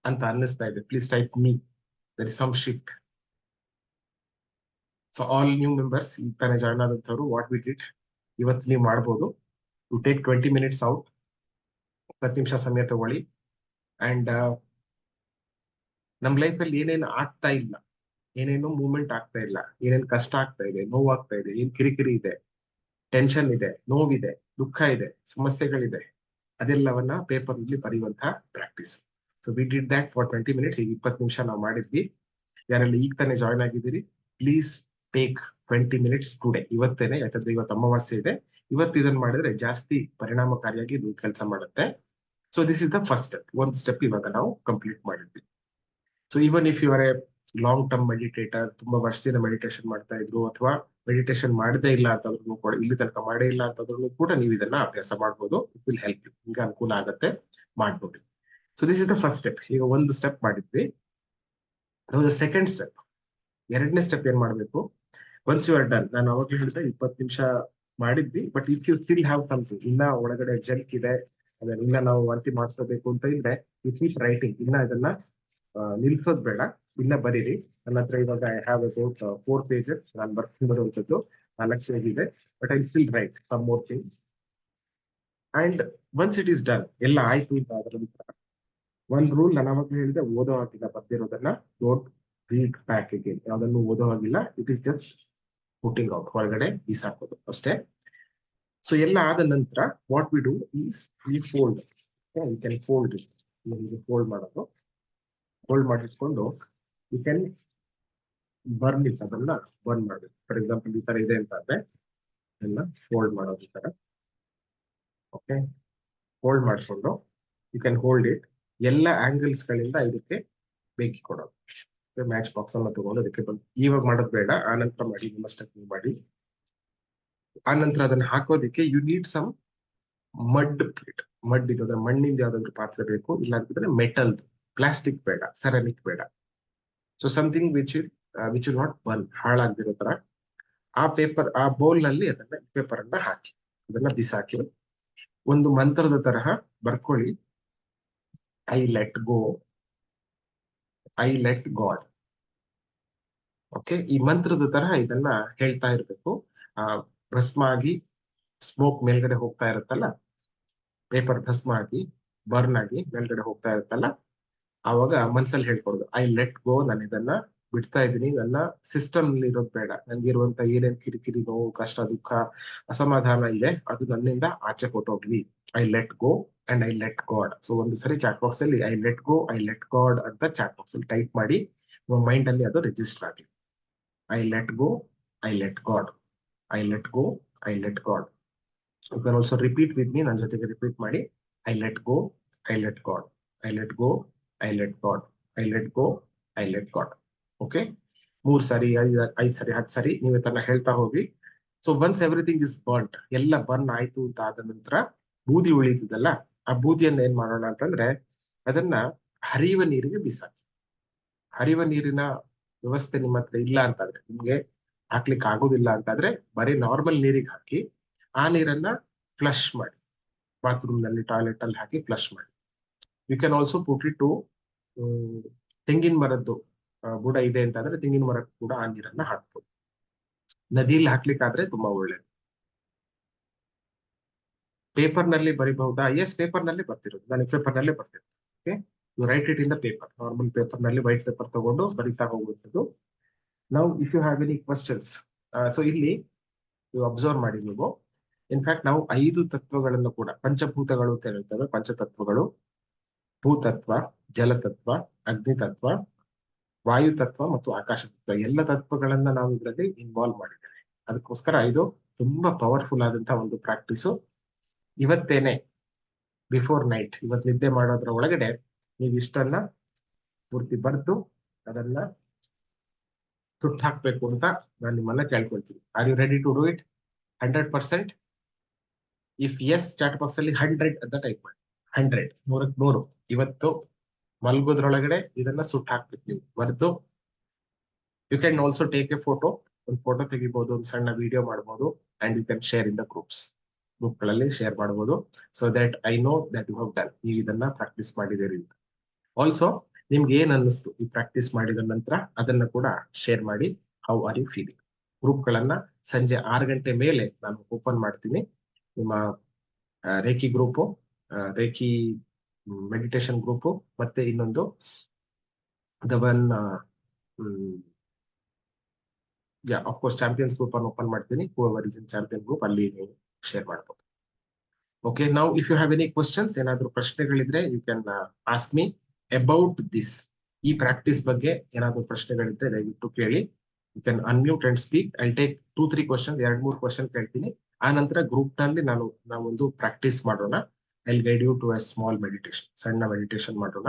ಅಂತ ಅನ್ನಿಸ್ತಾ ಇದೆ. Please type me there is some shift so all new members ಈ ತಾನೇ ಜಾಯ್ನ್ ಆದಂಥವ್ರು ವಾಟ್ ವಿಟ್ ಇಟ್ ಇವತ್ತು ನೀವು ಮಾಡ್ಬೋದು. You take twenty minutes out ಇಪ್ಪತ್ತು ನಿಮಿಷ ಸಮಯ ತಗೊಳ್ಳಿ. ಅಂಡ್ ನಮ್ಮ ಲೈಫಲ್ಲಿ ಏನೇನು ಆಗ್ತಾ ಇಲ್ಲ, ಏನೇನು ಮೂವ್ಮೆಂಟ್ ಆಗ್ತಾ ಇಲ್ಲ, ಏನೇನು ಕಷ್ಟ ಆಗ್ತಾ ಇದೆ, ನೋವಾಗ್ತಾ ಇದೆ, ಏನ್ ಕಿರಿಕಿರಿ ಇದೆ ಟೆನ್ಷನ್ ಇದೆ, ನೋವಿದೆ, ದುಃಖ ಇದೆ, ಸಮಸ್ಯೆಗಳಿದೆ. ಅದೆಲ್ಲವನ್ನ ಪೇಪರ್ ಅಲ್ಲಿ ಬರೆಯುವಂತಹ practice so we did that for twenty minutes ಈಗ ಇಪ್ಪತ್ತು ನಿಮಿಷ ನಾವು ಮಾಡಿದ್ವಿ. ಯಾರೆಲ್ಲ ಈಗ ತಾನೇ ಜಾಯ್ನ್ ಆಗಿದ್ದೀರಿ please take twenty minutes today ಇವತ್ತೇನೆ, ಯಾಕಂದ್ರೆ ಇವತ್ತು ಅಮಾವಾಸ್ಯೆ ಇದೆ. ಇವತ್ತು ಇದನ್ನ ಮಾಡಿದ್ರೆ ಜಾಸ್ತಿ ಪರಿಣಾಮಕಾರಿಯಾಗಿ ಇದು ಕೆಲಸ ಮಾಡುತ್ತೆ. So this is the first step ಒಂದು ಸ್ಟೆಪ್ ಇವಾಗ ನಾವು ಕಂಪ್ಲೀಟ್ ಮಾಡಿದ್ವಿ. So even if you are a long term meditator ತುಂಬಾ ವರ್ಷದಿಂದ ಮೆಡಿಟೇಷನ್ ಮಾಡ್ತಾ ಇದ್ರು ಅಥವಾ ಮೆಡಿಟೇಷನ್ ಮಾಡದೇ ಇಲ್ಲ ಅಂತಂದ್ರೂ ಕೂಡ, ಇಲ್ಲಿ ತನಕ ಮಾಡೇ ಇಲ್ಲ ಅಂತಂದ್ರೂ ಕೂಡ ನೀವು ಇದನ್ನ ಅಭ್ಯಾಸ ಮಾಡ್ಬೋದು. ಇಟ್ ವಿಲ್ ಹೆಲ್ಪ್ ಯು ನಿಮ್ಗೆ ಅನುಕೂಲ ಆಗತ್ತೆ ಮಾಡ್ಬೋದು. So this is the first step ಈಗ ಒಂದು ಸ್ಟೆಪ್ ಮಾಡಿದ್ವಿ. ಸೆಕೆಂಡ್ ಸ್ಟೆಪ್ ಎರಡನೇ ಸ್ಟೆಪ್ ಏನ್ ಮಾಡ್ಬೇಕು? ಒನ್ಸ್ ಯು ಆರ್ ಡನ್ ನಾನು ಅವಾಗಲೇ ಹೇಳಿದ್ರೆ ಇಪ್ಪತ್ತು ನಿಮಿಷ ಮಾಡಿದ್ವಿ but if you still have something ಇನ್ನ ಒಳಗಡೆ ಜಂಕ್ ಇದೆ ಅದನ್ನ ನಾವು ವರ್ತಿ ಮಾಡ್ಕೋಬೇಕು ಅಂತ ಇದ್ರೆ ಯು ಕೀಪ್ ರೈಟಿಂಗ್ ಇನ್ನ ಇದನ್ನ ನಿಲ್ಸೋದ್ ಬೇಡ. ಇನ್ನ ಬರೀರಿ. ನನ್ನ ಹತ್ರ ಇವಾಗ I have about four pages ನಾನು ಬರ್ತೀನಿ ಬರುವಂತದ್ದು ನಾಲ್ಕು ಪೇಜ್ ಇದೆ. But I still write some more thing and once it is done ಎಲ್ಲ ಆಯ್ತು ಅಂತ ಅದರ ನಂತರ. ಒಂದ್ ರೂಲ್ ನಾನು ಅವಾಗ ಹೇಳಿದೆ, ಓದೋ ಆಗಿಲ್ಲ ಬರ್ದಿರೋದನ್ನ ಡೋಂಟ್ ರೀಡ್ ಬ್ಯಾಕ್ ಅಗೇನ್ ಯಾವ್ದನ್ನು ಓದೋ ಹಾಗಿಲ್ಲ. It is just putting out ಹೊರಗಡೆ ಬೀಸಾಕೋದು ಅಷ್ಟೇ. ಸೊ ಎಲ್ಲ ಆದ ನಂತರ what we do is we fold can fold fold ಮಾಡೋದು. ಫೋಲ್ಡ್ ಮಾಡಿಟ್ಕೊಂಡು ಯು ಕ್ಯಾನ್ ಬರ್ನ್ ಇಟ್ ಅದನ್ನ ಬರ್ನ್ ಮಾಡಬೇಕು ಫಾರ್ ಎಕ್ಸಾಂಪಲ್ ಈ ತರ ಇದೆ ಅಂತ ಅಂದ್ರೆ ಎಲ್ಲ ಫೋಲ್ಡ್ ಮಾಡೋದು ತರ. ಓಕೆ ಫೋಲ್ಡ್ ಮಾಡಿಕೊಂಡು ಯು ಕ್ಯಾನ್ ಹೋಲ್ಡ್ ಇಟ್ ಎಲ್ಲ ಆಂಗಲ್ಸ್ ಗಳಿಂದ ಇದಕ್ಕೆ ಬೇಕಿ ಕೊಡೋದು. ಮ್ಯಾಚ್ ಬಾಕ್ಸ್ ಅನ್ನ ತಗೊಂಡು ಅದಕ್ಕೆ ಬಂದು, ಇವಾಗ ಮಾಡೋದು ಬೇಡ, ಆನಂತರ ನಂತರ ಮಾಡಿ, ನಿಮ್ಮ ಸ್ಟೆಪ್ ಮಾಡಿ. ಆನಂತರ ಅದನ್ನ ಹಾಕೋದಿಕ್ಕೆ you need some mud plate mud ಇದ್ರೆ ಮಣ್ಣಿಂದ ಯಾವ್ದಾದ್ರು ಪಾತ್ರೆ ಬೇಕು ಇಲ್ಲ ಅಂತಂದ್ರೆ ಮೆಟಲ್ ಪ್ಲಾಸ್ಟಿಕ್ ಬೇಡ ಸೆರಾಮಿಕ್ ಬೇಡ. So something which which will not burn ಹಾಳಾಗ್ದಿರೋ ತರ, ಆ ಪೇಪರ್ ಆ ಬೌಲ್ನಲ್ಲಿ ಅದನ್ನ ಪೇಪರ್ ಅನ್ನ ಹಾಕಿ, ಅದನ್ನ ಬಿಸಾಕಿ. ಒಂದು ಮಂತ್ರದ ತರಹ ಬರ್ಕೊಳ್ಳಿ. I let go I let god okay ಈ ಮಂತ್ರದ ತರಹ ಇದನ್ನ ಹೇಳ್ತಾ ಇರ್ಬೇಕು. ಆ ಭಸ್ಮ ಆಗಿ ಸ್ಮೋಕ್ ಮೇಲ್ಗಡೆ ಹೋಗ್ತಾ ಇರುತ್ತಲ್ಲ? ಪೇಪರ್ ಭಸ್ಮ ಆಗಿ ಬರ್ನ್ ಆಗಿ ಮೇಲ್ಗಡೆ ಹೋಗ್ತಾ ಇರುತ್ತಲ್ಲ? ಆವಾಗ ಮನ್ಸಲ್ಲಿ ಹೇಳ್ಕೊಡೋದು, ಐ ಲೆಟ್ ಗೋ, ನಾನು ಇದನ್ನ ಬಿಡ್ತಾ ಇದ್ದೀನಿ, ನನ್ನ ಸಿಸ್ಟಮ್ ಇರೋದು ಬೇಡ. ನನ್ಗಿರುವಂತ ಏನೇನ್ ಕಿರಿಕಿರಿ, ನೋವು, ಕಷ್ಟ, ದುಃಖ, ಅಸಮಾಧಾನ ಇದೆ, ಅದು ನನ್ನಿಂದ ಆಚೆ ಕೊಟ್ಟೋಗ್ಲಿ I let go and I let God. So ಒಂದು ಸರಿ ಚಾಟ್ ಬಾಕ್ಸ್ ಅಲ್ಲಿ, I let go, I let God ಅಂತ ಚಾಟ್ ಬಾಕ್ಸ್ ಅಲ್ಲಿ ಟೈಪ್ ಮಾಡಿ, ನಿಮ್ಮ ಮೈಂಡ್ ಅಲ್ಲಿ ಅದು ರಿಜಿಸ್ಟರ್ ಆಗಲಿ. I let go, I let god. I let go, I let god. You can also repeat with me ನನ್ನ ಜೊತೆಗೆ ರಿಪೀಟ್ ಮಾಡಿ, I let go, I let god. I let go I let god I let go I let God okay ಮೂರ್ ಸಾರಿ, ಐದ್, ಐದು ಸರಿ ಹತ್ತು ಸರಿ, ನೀವು ಇದನ್ನ ಹೇಳ್ತಾ ಹೋಗಿ. So once everything is burnt ಎಲ್ಲ ಬರ್ನ್ ಆಯ್ತು ಅಂತ ಆದ ನಂತರ ಬೂದಿ ಉಳಿತದಲ್ಲ, ಆ ಬೂದಿಯನ್ನ ಏನ್ ಮಾಡೋಣ ಅಂತಂದ್ರೆ ಅದನ್ನ ಹರಿಯುವ ನೀರಿಗೆ ಬಿಸಾಕಿ. ಹರಿಯುವ ನೀರಿನ ವ್ಯವಸ್ಥೆ ನಿಮ್ಮ ಹತ್ರ ಇಲ್ಲ ಅಂತಂದ್ರೆ, ನಿಮ್ಗೆ ಹಾಕ್ಲಿಕ್ಕೆ ಆಗೋದಿಲ್ಲ ಅಂತಾದ್ರೆ ಬರೀ ನಾರ್ಮಲ್ ನೀರಿಗೆ ಹಾಕಿ, ಆ ನೀರನ್ನ ಫ್ಲಶ್ ಮಾಡಿ. ಬಾತ್ರೂಮ್ನಲ್ಲಿ ಟಾಯ್ಲೆಟ್ ಅಲ್ಲಿ ಹಾಕಿ ಫ್ಲಶ್ ಮಾಡಿ. You can also put it to ತೆಂಗಿನ ಮರದ್ದು ಬುಡ ಇದೆ ಅಂತಂದ್ರೆ ತೆಂಗಿನ ಮರ ಕೂಡ ಆ ನೀರನ್ನ ಹಾಕ್ಬೋದು. ನದಿಯಲ್ಲಿ ಹಾಕ್ಲಿಕ್ಕಾದ್ರೆ ತುಂಬಾ ಒಳ್ಳೇದು. ಪೇಪರ್ನಲ್ಲಿ ಬರಿಬಹುದಾ? ಎಸ್ ಪೇಪರ್ನಲ್ಲಿ ಬರ್ತಿರೋದು. ನನಗೆ ಪೇಪರ್ನಲ್ಲಿ ಬರ್ತಿರೋದು. Okay write it in the paper normal ಪೇಪರ್ನಲ್ಲಿ ವೈಟ್ ಪೇಪರ್ ತಗೊಂಡು ಬರಿತಾ ಹೋಗುವಂಥದ್ದು. ನಾವು if you have any questions so ಇಲ್ಲಿ ಅಬ್ಸರ್ವ್ ಮಾಡಿ ನೀವು. ಇನ್ಫ್ಯಾಕ್ಟ್ ನಾವು ಐದು ತತ್ವಗಳನ್ನು ಕೂಡ, ಪಂಚಭೂತಗಳು ಅಂತ ಹೇಳ್ತೇವೆ, ಪಂಚತತ್ವಗಳು. ಭೂತತ್ವ, ಜಲತತ್ವ, ಅಗ್ನಿತತ್ವ, ವಾಯುತತ್ವ ಮತ್ತು ಆಕಾಶ ತತ್ವ ಎಲ್ಲ ತತ್ವಗಳನ್ನ ನಾವು ಇದರಲ್ಲಿ ಇನ್ವಾಲ್ವ್ ಮಾಡಿದ್ದೇವೆ. ಅದಕ್ಕೋಸ್ಕರ ಇದು ತುಂಬಾ ಪವರ್ಫುಲ್ ಆದಂತಹ ಒಂದು ಪ್ರಾಕ್ಟೀಸು ಇವತ್ತೇನೆ ಬಿಫೋರ್ ನೈಟ್ ಇವತ್ತು ನಿದ್ದೆ ಮಾಡೋದ್ರ ಒಳಗಡೆ ನೀವು ಇಷ್ಟನ್ನ ಪೂರ್ತಿ ಬರೆದು ಅದನ್ನ ತುಟ್ಟು ಹಾಕ್ಬೇಕು ಅಂತ ನಾನು ನಿಮ್ಮನ್ನ ಕೇಳ್ಕೊಳ್ತೀನಿ. Are you ready to do it hundred percent if yes chat box ಅಲ್ಲಿ ಹಂಡ್ರೆಡ್ ಅಂತ ಟೈಪ್ ಮಾಡಿ. ಹಂಡ್ರೆಡ್, ನೂರಕ್ ನೂರು. ಇವತ್ತು ಮಲ್ಗೋದ್ರೊಳಗಡೆ ಇದನ್ನ ಸುಟ್ ಹಾಕ್ಬೇಕು ನೀವು. ಬರೆದು you can also take a photo ಒಂದು ಫೋಟೋ ತೆಗಿಬಹುದು ಒಂದು ಸಣ್ಣ ವಿಡಿಯೋ ಮಾಡಬಹುದು and you can share in the groups ಗ್ರೂಪ್ಗಳಲ್ಲಿ share ಮಾಡಬಹುದು so that I know that you have done ನೀವು ಇದನ್ನ ಪ್ರಾಕ್ಟೀಸ್ ಮಾಡಿದಿರಿ ಅಂತ. ಆಲ್ಸೋ ನಿಮ್ಗೆ ಏನ್ ಅನ್ನಿಸ್ತು? ಈ ಪ್ರಾಕ್ಟೀಸ್ ಮಾಡಿದ ನಂತರ ಅದನ್ನ ಕೂಡ ಶೇರ್ ಮಾಡಿ. How are you feeling group ಗಳನ್ನ ಸಂಜೆ ಆರು ಗಂಟೆ ಮೇಲೆ ನಾನು ಓಪನ್ ಮಾಡ್ತೀನಿ. ನಿಮ್ಮ Reiki group Reiki meditation group ಮತ್ತೆ ಇನ್ನೊಂದು the yeah of course champions group ಅನ್ನು ಓಪನ್ ಮಾಡ್ತೀನಿ. ಹೂವರ್ ಇಸ್ ಚಾಂಪಿಯನ್ ಗ್ರೂಪ್ ಅಲ್ಲಿ ನೀವು ಶೇರ್ ಮಾಡ್ಬೋದು. ಓಕೆ ನಾವು if you have any questions ಏನಾದ್ರೂ ಪ್ರಶ್ನೆಗಳಿದ್ರೆ you can ask me about this ಈ ಪ್ರಾಕ್ಟೀಸ್ ಬಗ್ಗೆ ಏನಾದ್ರು ಪ್ರಶ್ನೆಗಳಿದ್ರೆ ದಯವಿಟ್ಟು ಕೇಳಿ. You can unmute and speak I take two three question ಎರಡ್, ಮೂರು ಕ್ವಶನ್ ಕೇಳ್ತೀನಿ. ಆ ನಂತರ ಗ್ರೂಪ್ನಲ್ಲಿ ನಾನು, ನಾವೊಂದು ಪ್ರಾಕ್ಟೀಸ್ ಮಾಡೋಣ. I guide you to a small meditation ಸಣ್ಣ ಮೆಡಿಟೇಷನ್ ಮಾಡೋಣ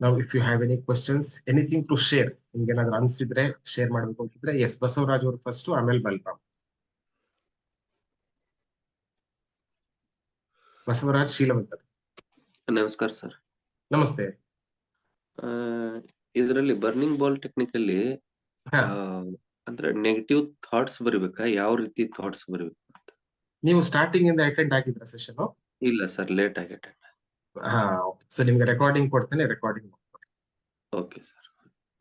ನಾವು if you have any questions anything to share ನಿಮ್ಗೆ ಏನಾದ್ರು ಅನ್ಸಿದ್ರೆ ಶೇರ್ ಮಾಡ್ಬೇಕು ಅಂತಿದ್ರೆ ಎಸ್ ಬಸವರಾಜ್ ಅವರು ಫಸ್ಟ್ ಆಮೇಲೆ ಬಲ್ರಾಮ್. ಬಸವರಾಜ್ ಶೀಲವಂತರ್. ನಮಸ್ಕಾರ ಸರ್. ನಮಸ್ತೆ. ಇದರಲ್ಲಿ ಬರ್ನಿಂಗ್ ಬಾಲ್ ಟೆಕ್ನಿಕಲ್ಲಿ ಅಲ್ಲಿ ಅಂದ್ರೆ ನೆಗೆಟಿವ್ ಥಾಟ್ಸ್ ಬರಿಬೇಕಾ? ಯಾವ ರೀತಿ ಥಾಟ್ಸ್ ಬರಿಬೇಕು? ನೀವು ಸ್ಟಾರ್ಟಿಂಗ್ ಇಂದ ಅಟೆಂಡ್ ಆಗಿದ್ರ ಸೆಷನ್ ಇಲ್ಲ ಸರ್ ಲೇಟ್ ಆಗಿ ಅಟೆಂಡ್ ಹಾ ಸೊ ನಿಮ್ಗೆ ರೆಕಾರ್ಡಿಂಗ್ ಕೊಡ್ತೇನೆ recording okay sir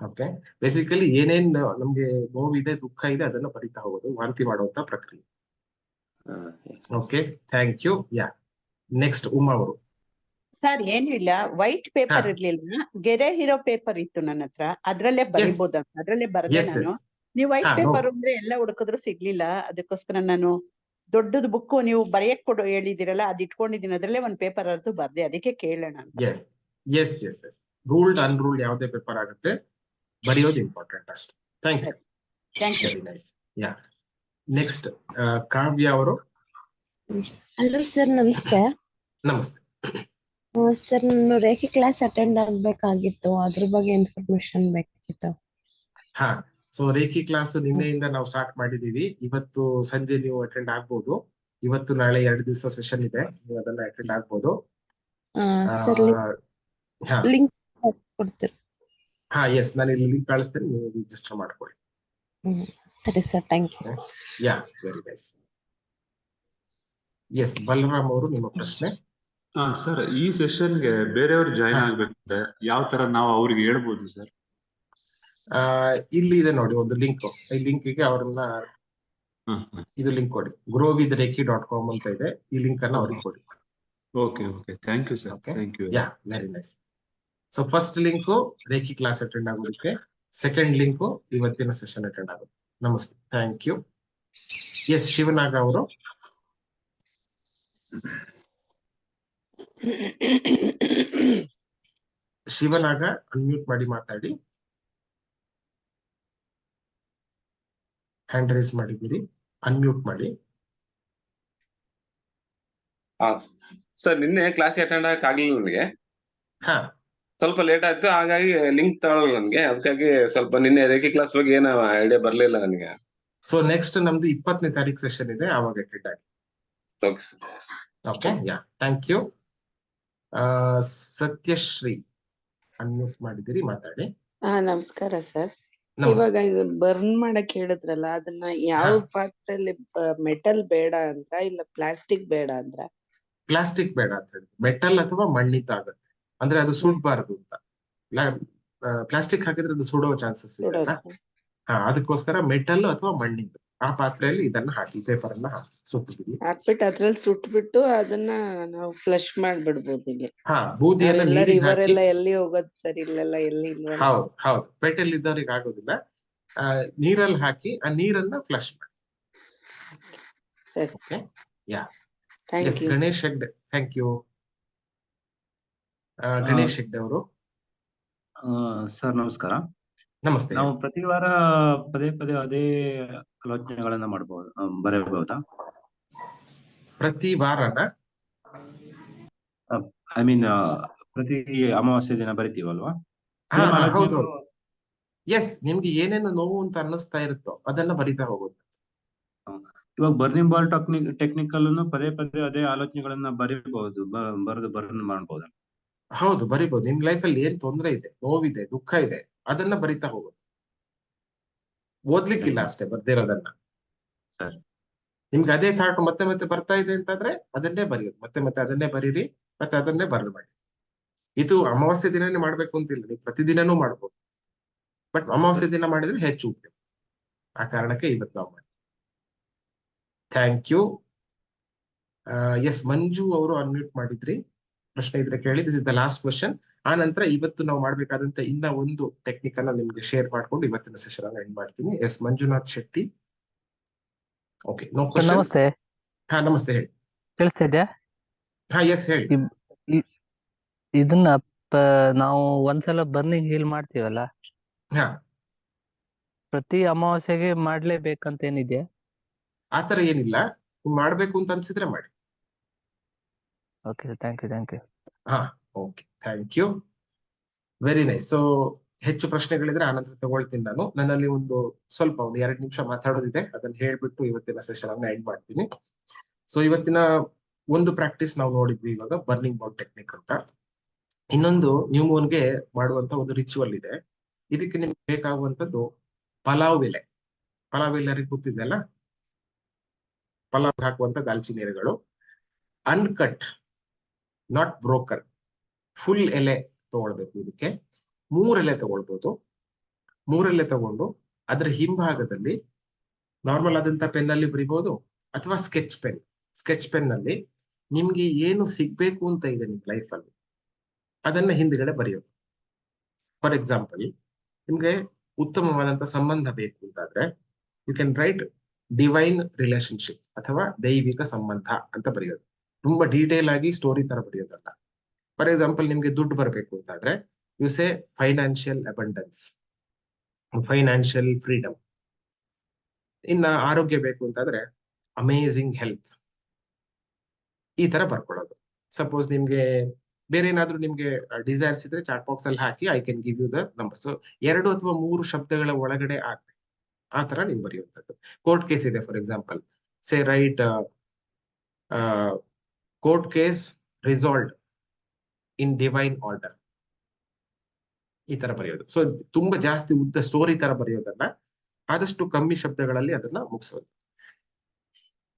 okay basically ಏನೇನ್ ನಮ್ಗೆ ನೋವಿದೆ ದುಃಖ ಇದೆ ಅದನ್ನ ಬರಿತಾ ಹೋಗೋದು ವಾಂತಿ ಮಾಡುವಂತ ಪ್ರಕ್ರಿಯೆ. Okay thank you yeah next Uma ಅವರು. ಸರ್ ಏನು ಇಲ್ಲ. White paper. ಇರ್ಲಿಲ್ಲ. ಗೆರೆ ಇರೋ ಪೇಪರ್ ಇತ್ತು ನನ್ನ ಹತ್ರ. ಅದ್ರಲ್ಲೇ ಬರಿಬೋದಂತ ಅದ್ರಲ್ಲೇ ಬರ್ದೆ ನಾನು? ನೀವು ವೈಟ್. ಪೇಪರ್ ಅಂದ್ರೆ ಎಲ್ಲ ಹುಡುಕಿದ್ರು ಸಿಗ್ಲಿಲ್ಲ. ಅದಕ್ಕೋಸ್ಕರ ನಾನು ದೊಡ್ಡದು ಬುಕ್ ನೀವು ಬರೆಯಕ್ ಕೊಡು ಹೇಳಿದಿರಲ್ಲ ಅದ್ ಇಟ್ಕೊಂಡಿದ್ದೀನಿ. ಅದ್ರಲ್ಲೇ ಒಂದ್ ಪೇಪರ್ ಅರ್ದು ಬರ್ದೆ. ಅದಕ್ಕೆ ಕೇಳೋಣ ಅಂತ. Yes yes yes yes ruled unruled ಯಾವುದೇ ಪೇಪರ್ ಆಗುತ್ತೆ ಬರೆಯೋದು ಇಂಪಾರ್ಟೆಂಟ್ ಅಷ್ಟೇ. Thank you thank you very nice yeah next Kavya ಅವರು? ಹಲೋ ಸರ್ ನಮಸ್ತೆ. ನಮಸ್ತೆ. ಸರ್ ನಾನು ರೇಖೆ ಕ್ಲಾಸ್ ಅಟೆಂಡ್ ಆಗ್ಬೇಕಾಗಿತ್ತು. ಅದ್ರ ಬಗ್ಗೆ ಇನ್ಫಾರ್ಮೇಶನ್ ಬೇಕಿತ್ತು. ಹಾ. ಸೊ ರೇಖಿ ಕ್ಲಾಸ್ ನಿನ್ನೆಯಿಂದ ನಾವು ಸ್ಟಾರ್ಟ್ ಮಾಡಿದೀವಿ ಇವತ್ತು ಸಂಜೆ ನೀವು ಅಟೆಂಡ್ ಆಗ್ಬೋದು. ಇವತ್ತು ನಾಳೆ ಎರಡು ದಿವಸ ಸೆಷನ್ ಇದೆ. ನೀವು ಅದನ್ನ ಅಟೆಂಡ್ ಆಗ್ಬೋದು. ಸರ್. ಹಾ. ಲಿಂಕ್ ಕೊಡ್ತೀರಿ? ಹಾ ಎಸ್ ನಾನು ಇಲ್ಲಿ ಲಿಂಕ್ ಕಳಿಸ್ತೇನೆ. ನೀವು ರಿಜಿಸ್ಟರ್ ಮಾಡ್ಕೊಳ್ಳಿ. ಸರಿ sir thank you yeah very nice yes Balaram ಅವರು ನಿಮ್ಮ ಪ್ರಶ್ನೆ. ಹಾ ಸರ್ ಈ ಸೆಷನ್ಗೆ ಬೇರೆಯವ್ರು ಜಾಯಿನ್. ಆಗ್ಬೇಕಂದ್ರೆ ಯಾವ ತರ ನಾವು ಅವ್ರಿಗೆ ಹೇಳ್ಬೋದು ಸರ್ ಆ ಇಲ್ಲಿ ಇದೆ ನೋಡಿ ಒಂದು ಲಿಂಕ್ ಈ ಲಿಂಕ್ಗೆ ಅವ್ರನ್ನ ಇದು ಲಿಂಕ್ ಕೊಡಿ. Grow with Reiki dot com ಅಂತ ಇದೆ. ಈ ಲಿಂಕ್ ಅನ್ನ ಅವ್ರಿಗೆ ಕೊಡಿ. Okay okay thank you sir okay thank you yeah very nice so first link Reiki class attend ಆಗೋದಕ್ಕೆ. ಸೆಕೆಂಡ್ ಲಿಂಕ್ ಇವತ್ತಿನ ಸೆಷನ್ ಅಟೆಂಡ್ ಆಗೋದು. ನಮಸ್ತೆ. ಥ್ಯಾಂಕ್ ಯು ಎಸ್ ಶಿವನಾಗ ಅವರು. [coughs] ಶಿವನಾಗ ಅನ್ಮ್ಯೂಟ್ ಮಾಡಿ ಮಾತಾಡಿ. ಹ್ಯಾಂಡ್ ರೈಸ್ ಮಾಡಿದ್ದೀರಿ ಅನ್ಮ್ಯೂಟ್ ಮಾಡಿ. ಹಾ ಸರ್ ನಿನ್ನೆ ಕ್ಲಾಸ್ ಅಟೆಂಡ್ ಆಗಕ್ ಆಗ್ಲಿಲ್ಲ ನನಗೆ. ಹಾ. ಸ್ವಲ್ಪ ಲೇಟ್ ಆಯ್ತು ಹಾಗಾಗಿ ಲಿಂಕ್ ತಗೊಳ್ಳಲ್ಲ ನನಗೆ. ಅದಕ್ಕಾಗಿ ಸ್ವಲ್ಪ ನಿನ್ನೆ ರೇಖೆ ಕ್ಲಾಸ್ ಬಗ್ಗೆ ಏನು ಐಡಿಯಾ ಬರ್ಲಿಲ್ಲ ನನಗೆ. ಸೊ ನೆಕ್ಸ್ಟ್ ನಮ್ದು ಇಪ್ಪತ್ತನೇ ತಾರೀಕು ಸೆಷನ್ ಇದೆ ಆವಾಗ ಕಟ್ ಆಗಿ. Okay sir okay yeah thank you Satyashri unmute ಮಾಡಿದಿರಿ ಮಾತಾಡಿ. ಹಾ ನಮಸ್ಕಾರ ಸರ್ ಇವಾಗ ಬರ್ನ್ ಮಾಡಕ್ ಹೇಳಿದ್ರಲ್ಲ ಅದನ್ನ ಯಾವ. ಪಾತ್ರೆಯಲ್ಲಿ ಮೆಟಲ್ ಬೇಡ ಅಂತ ಇಲ್ಲ ಪ್ಲಾಸ್ಟಿಕ್ ಬೇಡ ಅಂದ್ರ? ಪ್ಲಾಸ್ಟಿಕ್ ಬೇಡ ಅಂತ ಹೇಳಿದ್ರು. ಮೆಟಲ್ ಅಥವಾ ಮಣ್ಣಿತ ಆಗುತ್ತೆ. ಅಂದ್ರೆ ಅದು ಸುಡ್ಬಾರ್ದು ಅಂತ. ಪ್ಲಾಸ್ಟಿಕ್ ಹಾಕಿದ್ರೆ ಅದು ಸುಡೋ ಚಾನ್ಸಸ್ ಇದೆ ಹಾ ಅದಕ್ಕೋಸ್ಕರ ಮೆಟಲ್ ಅಥವಾ ಮಣ್ಣಿಂದು. ಆ ಪಾತ್ರೆಯಲ್ಲಿ ಇದನ್ನ ಹಾಕಿ ಪೇಪರ್ ಅನ್ನ ಹಾಕಿ ಸುತ್ತಿದ್ದೀವಿ ಹಾಕ್ಬಿಟ್ಟು ಅದ್ರಲ್ಲಿ ಸುಟ್ಬಿಟ್ಟು ಅದನ್ನ ನಾವು ಫ್ಲಶ್ ಮಾಡ್ಬಿಡ್ಬೋದು ಇಲ್ಲಿ. ಹಾ ಬೂದಿಯನ್ನ ನೀರಿಗೆ ಹಾಕಿ. ಎಲ್ಲ ಎಲ್ಲಿ ಹೋಗೋದು ಸರಿ ಇಲ್ಲೆಲ್ಲ ಎಲ್ಲಿ ಇಲ್ವಲ್ಲ ಹೌದು ಹೌದು. ಪೇಟೆಲ್ ಇದ್ದವ್ರಿಗೆ ಆಗೋದಿಲ್ಲ. ಆ, ನೀರಲ್ಲಿ ಹಾಕಿ ಆ ನೀರನ್ನ ಫ್ಲಶ್ ಮಾಡಿ. ಸರಿ. Okay yeah. Thank yes you Ganesh Hegde. Thank you Ganesh Hegde ಅವರು. ಸರ್ ನಮಸ್ಕಾರ. ನಮಸ್ತೆ. ನಾವು ಪ್ರತಿ ವಾರ ಪದೇ ಪದೇ ಅದೇ ಆಲೋಚನೆಗಳನ್ನ ಮಾಡಬಹುದು ಬರೆಯಬಹುದಾ? ಪ್ರತಿ ವಾರ ಐ ಮೀನ್ ಪ್ರತಿ ಅಮಾವಾಸ್ಯ ದಿನ ಬರಿತೀವಲ್ವಾ? ಹೌದು. ಎಸ್ ನಿಮ್ಗೆ ಏನೇನು ನೋವು ಅಂತ ಅನ್ನಿಸ್ತಾ ಇರುತ್ತೋ ಅದನ್ನ ಬರಿತಾ ಹೋಗುತ್ತೆ ಇವಾಗ ಬರ್ನಿಂಗ್ ಬಾಲ್ ಟೆಕ್ನಿಕ್ ಟೆಕ್ನಿಕಲ್ ಪದೇ ಪದೇ ಅದೇ ಆಲೋಚನೆಗಳನ್ನ ಬರೀಬಹುದು ಬರೆದು ಬರ್ನ್ ಮಾಡಬಹುದು ಹೌದು ಬರಿಬೋದು. ನಿಮ್ ಲೈಫ್ ಅಲ್ಲಿ ಏನ್ ತೊಂದ್ರೆ ಇದೆ? ನೋವಿದೆ ದುಃಖ ಇದೆ? ಅದನ್ನ ಬರಿತಾ ಹೋಗೋದು ಓದ್ಲಿಕ್ಕಿಲ್ಲ ಅಷ್ಟೇ ಬರ್ದಿರೋದನ್ನ ಸರ್. ನಿಮ್ಗೆ ಅದೇ ಥಾಟ್ ಮತ್ತೆ ಮತ್ತೆ ಬರ್ತಾ ಇದೆ ಅಂತಂದ್ರೆ ಅದನ್ನೇ ಬರೆಯೋದು ಮತ್ತೆ ಮತ್ತೆ ಅದನ್ನೇ ಬರೀರಿ ಮತ್ತೆ ಅದನ್ನೇ ಬರ್ದು ಮಾಡಿ. ಇದು ಅಮಾವಾಸ್ಯೆ ದಿನನೇ ಮಾಡ್ಬೇಕು ಅಂತಿಲ್ಲ. ನೀವು ಪ್ರತಿದಿನನೂ ಮಾಡ್ಬೋದು. ಬಟ್ ಅಮಾವಾಸ್ಯೆ ದಿನ ಮಾಡಿದ್ರೆ ಹೆಚ್ಚು ಉಪಯೋಗ. ಆ ಕಾರಣಕ್ಕೆ ಇವತ್ತು ನಾವು ಮಾಡಿ. Thank you. ಎಸ್ ಮಂಜು ಅವರು ಅನ್ಮ್ಯೂಟ್ ಮಾಡಿದ್ರಿ. ಪ್ರಶ್ನೆ ಇದ್ರೆ ಕೇಳಿ. This is the last question ಆ ನಂತರ ಇವತ್ತು ನಾವು ಮಾಡಬೇಕಾದಂತ ಇನ್ನ ಒಂದು ಟೆಕ್ನಿಕ್ ಅನ್ನ ನಿಮ್ಗೆ ಶೇರ್ ಮಾಡ್ಕೊಂಡು ಇವತ್ತಿನ ಸೆಷನ್ ಅನ್ನ ಎಂಡ್ ಮಾಡ್ತೀನಿ. Yes Manjunath Shetty. Okay no ನಮಸ್ತೆ. ಹಾ ನಮಸ್ತೆ ಹೇಳಿ. ಕೇಳಿಸ್ತಾ ಇದೆಯಾ? ಹಾ ಎಸ್ ಹೇಳಿ. ಇದನ್ನ ನಾವು ಒಂದ್ಸಲ ಬರ್ನಿಂಗ್ ಹೀಲ್ ಮಾಡ್ತೀವಲ್ಲ? ಹಾ. ಪ್ರತಿ ಅಮಾವಾಸ್ಯೆಗೆ ಮಾಡ್ಲೇಬೇಕಂತ ಏನಿದೆ? ಆತರ ಏನಿಲ್ಲ. ಮಾಡ್ಬೇಕು ಅಂತ ಅನ್ಸಿದ್ರೆ ಮಾಡಿ. Okay thank you thank you ಹಾ. Okay thank you very nice so ಹೆಚ್ಚು ಪ್ರಶ್ನೆಗಳಿದ್ರೆ ಆನಂತರ ತಗೊಳ್ತೀನಿ ನಾನು. ನನ್ನಲ್ಲಿ ಒಂದು ಸ್ವಲ್ಪ ಒಂದು ಎರಡು ನಿಮಿಷ ಮಾತಾಡೋದಿದೆ. ಅದನ್ನ ಹೇಳ್ಬಿಟ್ಟು ಇವತ್ತಿನ ಸೆಷನ್ ಅನ್ನ ಎಂಡ್ ಮಾಡ್ತೀನಿ. ಸೊ ಇವತ್ತಿನ ಒಂದು ಪ್ರಾಕ್ಟೀಸ್ ನಾವು ನೋಡಿದ್ವಿ ಇವಾಗ ಬರ್ನಿಂಗ್ ಬೌಟ್ ಟೆಕ್ನಿಕ್ ಅಂತ. ಇನ್ನೊಂದು ನ್ಯೂಮೋನ್ಗೆ ಮಾಡುವಂತ ಒಂದು ರಿಚುವಲ್ ಇದೆ. ಇದಕ್ಕೆ ನಿಮ್ಗೆ ಬೇಕಾಗುವಂತದ್ದು ಪಲಾವ್ ಎಲೆ. ಪಲಾವ್ ಎಲ್ಲರಿಗೂ ಗೊತ್ತಿದೆಯಲ್ಲ ಪಲಾವ್ ಹಾಕುವಂತ ದಾಲ್ಚಿನ್ನಿ ಎಲೆಗಳು ಅನ್ಕಟ್ ನಾಟ್ ಬ್ರೋಕನ್ ಫುಲ್ ಎಲೆ ತಗೊಳ್ಬೇಕು ಇದಕ್ಕೆ. ಮೂರೆಲೆ ತಗೊಳ್ಬೋದು. ಮೂರೆಲೆ ತಗೊಂಡು ಅದರ ಹಿಂಭಾಗದಲ್ಲಿ ನಾರ್ಮಲ್ ಆದಂತ ಪೆನ್ ಅಲ್ಲಿ ಬರಿಬಹುದು ಅಥವಾ ಸ್ಕೆಚ್ ಪೆನ್ ಸ್ಕೆಚ್ ಪೆನ್ ಅಲ್ಲಿ ನಿಮ್ಗೆ ಏನು ಸಿಗ್ಬೇಕು ಅಂತ ಇದೆ ನಿಮ್ ಲೈಫ್ ಅಲ್ಲಿ, ಅದನ್ನ ಹಿಂದ್ಗಡೆ ಬರೆಯೋದು. ಫಾರ್ ಎಕ್ಸಾಂಪಲ್ ನಿಮ್ಗೆ ಉತ್ತಮವಾದಂತ ಸಂಬಂಧ ಬೇಕು ಅಂತಾದ್ರೆ you can write divine relationship ಅಥವಾ ದೈವಿಕ ಸಂಬಂಧ ಅಂತ ಬರೆಯೋದು. ತುಂಬಾ ಡೀಟೇಲ್ ಆಗಿ ಸ್ಟೋರಿ ತರ ಬರೆಯೋದಲ್ಲ. ಫಾರ್ ಎಕ್ಸಾಂಪಲ್ ನಿಮ್ಗೆ ದುಡ್ಡು ಬರಬೇಕು ಅಂತಾದ್ರೆ you say financial abundance financial freedom ಇನ್ನ ಆರೋಗ್ಯ ಬೇಕು ಅಂತಾದ್ರೆ ಅಮೇಝಿಂಗ್ ಹೆಲ್ತ್ ಈ ತರ ಬರ್ಕೊಳ್ಳೋದು. ಸಪೋಸ್ ನಿಮ್ಗೆ ಬೇರೆ ಏನಾದ್ರೂ ನಿಮ್ಗೆ ಡಿಸೈರ್ಸ್ ಇದ್ರೆ ಚಾಟ್ ಬಾಕ್ಸ್ ಅಲ್ಲಿ ಹಾಕಿ I can give you the numbers ಎರಡು ಅಥವಾ ಮೂರು ಶಬ್ದಗಳ ಒಳಗಡೆ ಆಗ್ಬೇಕು ಆ ತರ ನೀವು ಬರೆಯುವಂಥದ್ದು. ಕೋರ್ಟ್ ಕೇಸ್ ಇದೆ for example say write court case resolve in divine order ಈ ತರ ಬರೆಯೋದು. ಸೊ ತುಂಬಾ ಜಾಸ್ತಿ ಉದ್ದ ಸ್ಟೋರಿ ತರ ಬರೆಯೋದಲ್ಲ ಆದಷ್ಟು ಕಮ್ಮಿ ಶಬ್ದಗಳಲ್ಲಿ ಅದನ್ನ ಮುಗಿಸೋದು.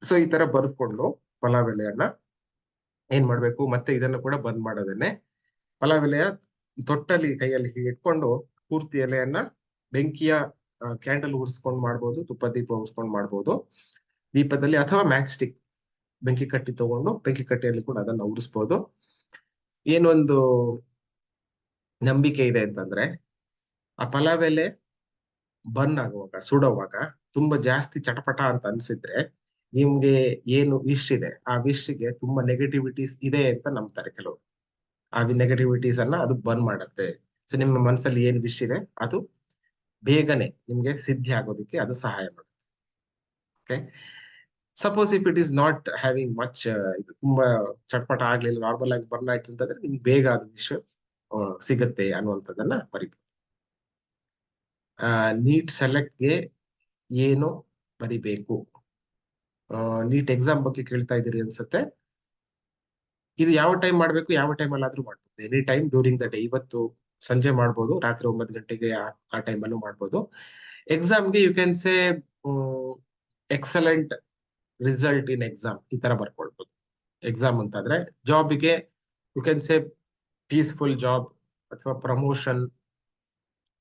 ಸೊ ಈ ತರ ಬರೆದ್ಕೊಂಡು ಪಲಾವ್ ಎಲೆಯನ್ನ ಏನ್ ಮಾಡ್ಬೇಕು? ಮತ್ತೆ ಇದನ್ನು ಕೂಡ ಬಂದ್ ಮಾಡೋದೇನೆ ಪಲಾವ್ ಎಲೆಯ ತೊಟ್ಟಲ್ಲಿ, ಕೈಯಲ್ಲಿ ಹೀಗೆ ಇಟ್ಕೊಂಡು ಪೂರ್ತಿ ಎಲೆಯನ್ನ ಬೆಂಕಿಯ ಕ್ಯಾಂಡಲ್ ಉರಿಸ್ಕೊಂಡು ಮಾಡ್ಬೋದು, ತುಪ್ಪ ದೀಪ ಉರ್ಸ್ಕೊಂಡು ಮಾಡ್ಬೋದು. ದೀಪದಲ್ಲಿ ಅಥವಾ ಮ್ಯಾಕ್ಸ್ಟಿಕ್ ಬೆಂಕಿ ಕಟ್ಟಿ ತಗೊಂಡು ಬೆಂಕಿ ಕಟ್ಟೆಯಲ್ಲಿ ಕೂಡ ಅದನ್ನ ಉರಿಸ್ಬೋದು. ಏನೊಂದು ನಂಬಿಕೆ ಇದೆ ಅಂತಂದ್ರೆ, ಆ ಪಲಾವ್ ಎಲೆ ಬರ್ನ್ ಆಗುವಾಗ, ಸುಡೋವಾಗ ತುಂಬಾ ಜಾಸ್ತಿ ಚಟಪಟ ಅಂತ ಅನ್ಸಿದ್ರೆ ನಿಮ್ಗೆ ಏನು ವಿಶ್ ಇದೆ, ಆ ವಿಶ್ಗೆ ತುಂಬಾ ನೆಗೆಟಿವಿಟೀಸ್ ಇದೆ ಅಂತ ನಂಬ್ತಾರೆ ಕೆಲವರು. ಆ ನೆಗೆಟಿವಿಟೀಸ್ ಅನ್ನ ಅದು ಬರ್ನ್ ಮಾಡುತ್ತೆ. ಸೊ ನಿಮ್ಮ ಮನಸ್ಸಲ್ಲಿ ಏನ್ ವಿಶ್ ಇದೆ, ಅದು ಬೇಗನೆ ನಿಮ್ಗೆ ಸಿದ್ಧಿ ಆಗೋದಕ್ಕೆ ಅದು ಸಹಾಯ ಮಾಡುತ್ತೆ. Okay suppose if it is not having much ಇದು ತುಂಬಾ ಚಟ್ಪಟ ಆಗ್ಲಿಲ್ಲ ನಾರ್ಮಲ್ ಆಗಿ ಬರ್ನ್ ಆಯ್ತು ಅಂತಂದ್ರೆ ನಿಮ್ಗೆ ಬೇಗ ಅದು ವಿಷ ಸಿಗತ್ತೆ ಅನ್ನುವಂಥದ್ದನ್ನ ಬರಿಬೋದು. ನೀಟ್ ಸೆಲೆಕ್ಟ್ಗೆ ಏನು ಬರಿಬೇಕು? ನೀಟ್ ಎಕ್ಸಾಮ್ ಬಗ್ಗೆ ಕೇಳ್ತಾ ಇದ್ದೀರಿ ಅನ್ಸುತ್ತೆ. ಇದು ಯಾವ ಟೈಮ್ ಮಾಡ್ಬೇಕು, ಯಾವ ಟೈಮ್ ಅಲ್ಲಾದ್ರೂ ಮಾಡ್ಬೋದು. Any time during the day ಇವತ್ತು ಸಂಜೆ ಮಾಡ್ಬೋದು, ರಾತ್ರಿ ಒಂಬತ್ತು ಗಂಟೆಗೆ ಆ ಟೈಮಲ್ಲೂ ಮಾಡ್ಬೋದು. ಎಕ್ಸಾಮ್ಗೆ you can say excellent result in exam ಈ ತರ ಬರ್ಕೊಳ್ಬೋದು. ಎಕ್ಸಾಮ್ ಅಂತಾದ್ರೆ ಜಾಬ್ಗೆ you can say peaceful job ಅಥವಾ ಪ್ರಮೋಷನ್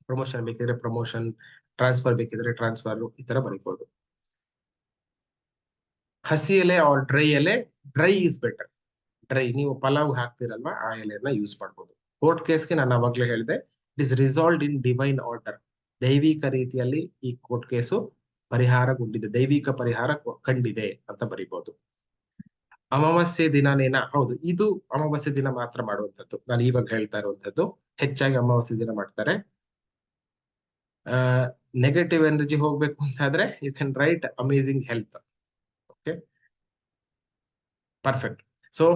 ಪ್ರಮೋಷನ್ ಬೇಕಿದ್ರೆ ಪ್ರಮೋಷನ್ ಟ್ರಾನ್ಸ್ಫರ್ ಬೇಕಿದ್ರೆ ಟ್ರಾನ್ಸ್ಫರ್ ಈ ತರ ಬರೀಬಹುದು ಹಸಿ ಎಲೆ ಆರ್ ಡ್ರೈ ಎಲೆ ಡ್ರೈ ಇಸ್ ಬೆಟರ್ ಡ್ರೈ ನೀವು ಪಲಾವ್ ಹಾಕ್ತಿರಲ್ವಾ, ಆ ಎಲೆಯನ್ನ ಯೂಸ್ ಮಾಡ್ಬೋದು. ಕೋರ್ಟ್ ಕೇಸ್ಗೆ ನಾನು ಅವಾಗ್ಲೇ ಹೇಳಿದೆ it is resolve in divine order ದೈವಿಕ ರೀತಿಯಲ್ಲಿ ಈ ಕೋರ್ಟ್ ಕೇಸು ಪರಿಹಾರಗೊಂಡಿದೆ, ದೈವಿಕ ಪರಿಹಾರ ಕಂಡಿದೆ ಅಂತ ಬರಿಬಹುದು ಅಮಾವಾಸ್ಯೆ ದಿನನೇನ, ಹೌದು, ಇದು ಅಮಾವಾಸ್ಯೆ ದಿನ ಮಾತ್ರ ಮಾಡುವಂಥದ್ದು. ನಾನು ಇವಾಗ ಹೇಳ್ತಾ ಇರುವಂಥದ್ದು, ಹೆಚ್ಚಾಗಿ ಅಮಾವಾಸ್ಯೆ ದಿನ ಮಾಡ್ತಾರೆ. ನೆಗೆಟಿವ್ ಎನರ್ಜಿ ಹೋಗ್ಬೇಕು ಅಂತಾದ್ರೆ you can write amazing health okay perfect so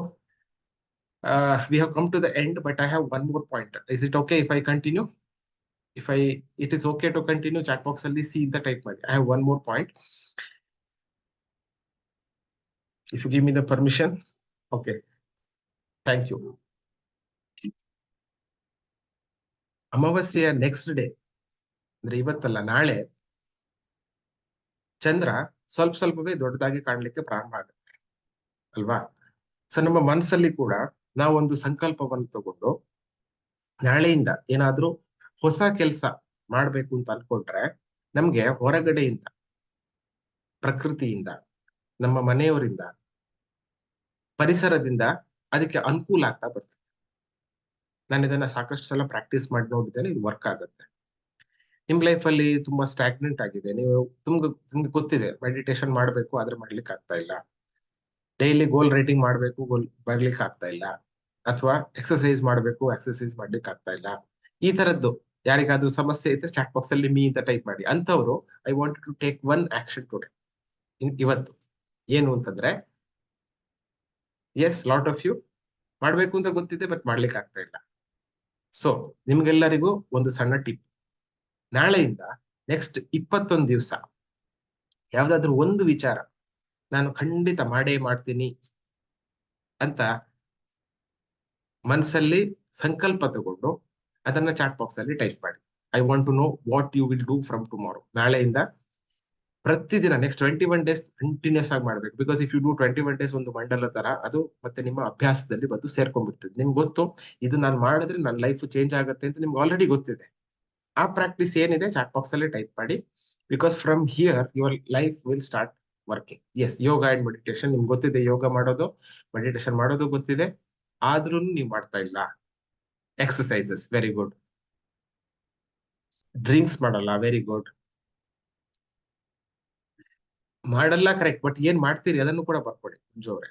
we have come to the end but I have one more point is it okay if I continue if I, it is okay to continue chat box ಅಲ್ಲಿ see the type ಮಾಡಿ. I have one more point. If you give me the permission, okay. Thank you. ಅಮಾವಾಸ್ಯೆಯ next day ಅಂದ್ರೆ ಇವತ್ತಲ್ಲ ನಾಳೆ ಚಂದ್ರ ಸ್ವಲ್ಪ ಸ್ವಲ್ಪವೇ ದೊಡ್ಡದಾಗಿ ಕಾಣ್ಲಿಕ್ಕೆ ಪ್ರಾರಂಭ ಆಗುತ್ತೆ ಅಲ್ವಾ ಸೊ ನಮ್ಮ ಮನಸ್ಸಲ್ಲಿ ಕೂಡ ನಾವೊಂದು ಸಂಕಲ್ಪವನ್ನು ತಗೊಂಡು ನಾಳೆಯಿಂದ ಏನಾದ್ರೂ ಹೊಸ ಕೆಲಸ ಮಾಡ್ಬೇಕು ಅಂತ ಅನ್ಕೊಂಡ್ರೆ ನಮ್ಗೆ ಹೊರಗಡೆಯಿಂದ, ಪ್ರಕೃತಿಯಿಂದ, ನಮ್ಮ ಮನೆಯವರಿಂದ, ಪರಿಸರದಿಂದ ಅದಕ್ಕೆ ಅನುಕೂಲ ಆಗ್ತಾ ಬರ್ತದೆ. ನಾನು ಇದನ್ನ ಸಾಕಷ್ಟು ಸಲ ಪ್ರಾಕ್ಟೀಸ್ ಮಾಡಿ ನೋಡಿದ್ದೇನೆ, ಇದು ವರ್ಕ್ ಆಗುತ್ತೆ. ನಿಮ್ ಲೈಫ್ ಅಲ್ಲಿ ತುಂಬಾ ಸ್ಟಾಗ್ನೆಂಟ್ ಆಗಿದೆ. ನೀವು ತುಂಬ, ನಿಮ್ಗೆ ಗೊತ್ತಿದೆ ಮೆಡಿಟೇಷನ್ ಮಾಡ್ಬೇಕು, ಆದ್ರೆ ಮಾಡ್ಲಿಕ್ಕೆ ಆಗ್ತಾ ಇಲ್ಲ. ಡೈಲಿ ಗೋಲ್ ರೈಟಿಂಗ್ ಮಾಡ್ಬೇಕು ಗೋಲ್ ಬರ್ಲಿಕ್ಕೆ ಆಗ್ತಾ ಇಲ್ಲ. ಅಥವಾ ಎಕ್ಸಸೈಸ್ ಮಾಡ್ಬೇಕು ಎಕ್ಸಸೈಸ್ ಮಾಡ್ಲಿಕ್ಕೆ ಆಗ್ತಾ ಇಲ್ಲ. ಈ ತರದ್ದು ಯಾರಿಗಾದ್ರೂ ಸಮಸ್ಯೆ ಇದ್ರೆ ಚಾಟ್ ಬಾಕ್ಸ್ ಅಲ್ಲಿ ಮೀ ಅಂತ ಟೈಪ್ ಮಾಡಿ. ಅಂತವರು I want to take one action today ಇವತ್ತು. ಏನು ಅಂತಂದ್ರೆ ಎಸ್ ಲಾಟ್ ಆಫ್ ಯು ಮಾಡ್ಬೇಕು ಅಂತ ಗೊತ್ತಿದೆ ಬಟ್ ಮಾಡ್ಲಿಕ್ಕೆ ಆಗ್ತಾ ಇಲ್ಲ. ಸೊ ನಿಮ್ಗೆಲ್ಲರಿಗೂ ಒಂದು ಸಣ್ಣ ಟಿಪ್ ನಾಳೆಯಿಂದ ನೆಕ್ಸ್ಟ್ ಇಪ್ಪತ್ತೊಂದು ದಿವಸ ಯಾವ್ದಾದ್ರು ಒಂದು ವಿಚಾರ ನಾನು ಖಂಡಿತ ಮಾಡೇ ಮಾಡ್ತೀನಿ ಅಂತ ಮನಸ್ಸಲ್ಲಿ ಸಂಕಲ್ಪ ತಗೊಂಡು ಅದನ್ನ ಚಾಟ್ ಬಾಕ್ಸ್ ಅಲ್ಲಿ ಟೈಪ್ ಮಾಡಿ. I want to know what you will do from tomorrow ನಾಳೆಯಿಂದ ಪ್ರತಿದಿನ next twenty one days continuous ಆಗಿ ಮಾಡ್ಬೇಕು. Because if you do twenty one days ಒಂದು ಮಂಡಲ ತರ, ಅದು ಮತ್ತೆ ನಿಮ್ಮ ಅಭ್ಯಾಸದಲ್ಲಿ ಬಂದು ಸೇರ್ಕೊಂಡ್ಬಿಡ್ತದೆ. ನಿಮ್ಗೆ ಗೊತ್ತು, ಇದು ನಾನು ಮಾಡಿದ್ರೆ ನನ್ನ ಲೈಫ್ ಚೇಂಜ್ ಆಗುತ್ತೆ ಅಂತ ನಿಮ್ಗೆ ಆಲ್ರೆಡಿ ಗೊತ್ತಿದೆ. ಆ ಪ್ರಾಕ್ಟೀಸ್ ಏನಿದೆ? ಚಾಟ್ ಬಾಕ್ಸ್ ಅಲ್ಲಿ ಟೈಪ್ ಮಾಡಿ. Because from here your life will start working as yoga and meditation ನಿಮ್ಗೆ ಗೊತ್ತಿದೆ ಯೋಗ ಮಾಡೋದು ಮೆಡಿಟೇಷನ್ ಮಾಡೋದು ಗೊತ್ತಿದೆ. ಆದ್ರೂ ನೀವು ಮಾಡ್ತಾ ಇಲ್ಲ. ಎಕ್ಸಸೈಸಸ್ ವೆರಿ ಗುಡ್ ಡ್ರಿಂಕ್ಸ್ ಮಾಡಲ್ಲ. ವೆರಿ ಗುಡ್ ಮಾಡಲ್ಲ ಕರೆಕ್ಟ್ ಬಟ್ ಏನ್ ಮಾಡ್ತೀರಿ? ಅದನ್ನು ಕೂಡ ಬರ್ಕೊಡಿ ಜೋರೆ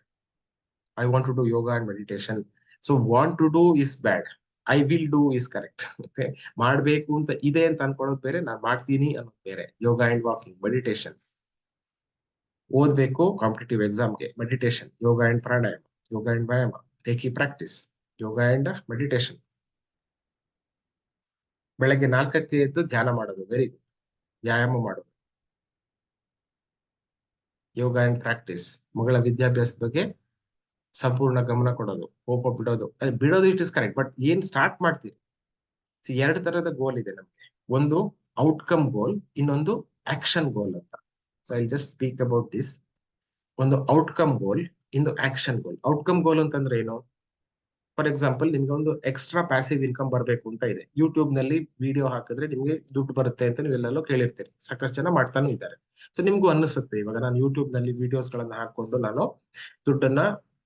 I want to do yoga and meditation so want to do is bad I will do is correct okay ಮಾಡಬೇಕು ಅಂತ ಇದೆ ಅಂತ ಅನ್ಕೊಳ್ಳೋದು ಬೇರೆ, ನಾನು ಮಾಡ್ತೀನಿ ಅನ್ನೋದು ಬೇರೆ. ಯೋಗ ಅಂಡ್ ವಾಕಿಂಗ್ ಮೆಡಿಟೇಷನ್ ಓದ್ಬೇಕು ಕಾಂಪಿಟೇಟಿವ್ ಎಕ್ಸಾಮ್ಗೆ meditation yoga and pranayama yoga and ವ್ಯಾಯಾಮ. ಟೇಕಿ ಪ್ರಾಕ್ಟೀಸ್ ಯೋಗ ಅಂಡ್ ಮೆಡಿಟೇಷನ್ ಬೆಳಗ್ಗೆ ನಾಲ್ಕಕ್ಕೆ ಎದ್ದು ಧ್ಯಾನ ಮಾಡೋದು ವೆರಿ ಗುಡ್ ವ್ಯಾಯಾಮ ಮಾಡೋದು. ಯೋಗ ಅಂಡ್ ಪ್ರಾಕ್ಟೀಸ್ ಮಗಳ ವಿದ್ಯಾಭ್ಯಾಸದ ಬಗ್ಗೆ ಸಂಪೂರ್ಣ ಗಮನ ಕೊಡೋದು, ಕೋಪ ಬಿಡೋದು. ಬಿಡೋದು ಇಟ್ ಇಸ್ ಕರೆಕ್ಟ್ ಬಟ್ ಏನ್ ಸ್ಟಾರ್ಟ್ ಮಾಡ್ತೀರಿ? ಸಿ ಎರಡು ತರದ ಗೋಲ್ ಇದೆ ನಮ್ಗೆ. ಒಂದು ಔಟ್ಕಮ್ ಗೋಲ್ ಇನ್ನೊಂದು ಆಕ್ಷನ್ ಗೋಲ್ ಅಂತ. So I just speak about this ಒಂದು ಔಟ್ಕಮ್ ಗೋಲ್ ಇಂದು ಆಕ್ಷನ್ ಗೋಲ್ ಔಟ್ಕಮ್ ಗೋಲ್ ಅಂತಂದ್ರೆ ಏನು? ಫಾರ್ ಎಕ್ಸಾಂಪಲ್ ನಿಮ್ಗೆ ಒಂದು ಎಕ್ಸ್ಟ್ರಾ ಪ್ಯಾಸಿವ್ ಇನ್ಕಮ್ ಬರಬೇಕು ಅಂತ ಇದೆ. ಯೂಟ್ಯೂಬ್ನಲ್ಲಿ ವಿಡಿಯೋ ಹಾಕಿದ್ರೆ ನಿಮ್ಗೆ ದುಡ್ಡು ಬರುತ್ತೆ ಅಂತ ನೀವೆಲ್ಲರೂ ಕೇಳಿರ್ತೀರಿ. ಸಾಕಷ್ಟು ಜನ ಮಾಡ್ತಾನೂ ಇದ್ದಾರೆ. ಸೊ ನಿಮ್ಗೂ ಅನಿಸುತ್ತೆ, ಇವಾಗ ನಾನು ಯೂಟ್ಯೂಬ್ನಲ್ಲಿ ವಿಡಿಯೋಸ್ ಗಳನ್ನ ಹಾಕೊಂಡು ನಾನು ದುಡ್ಡನ್ನ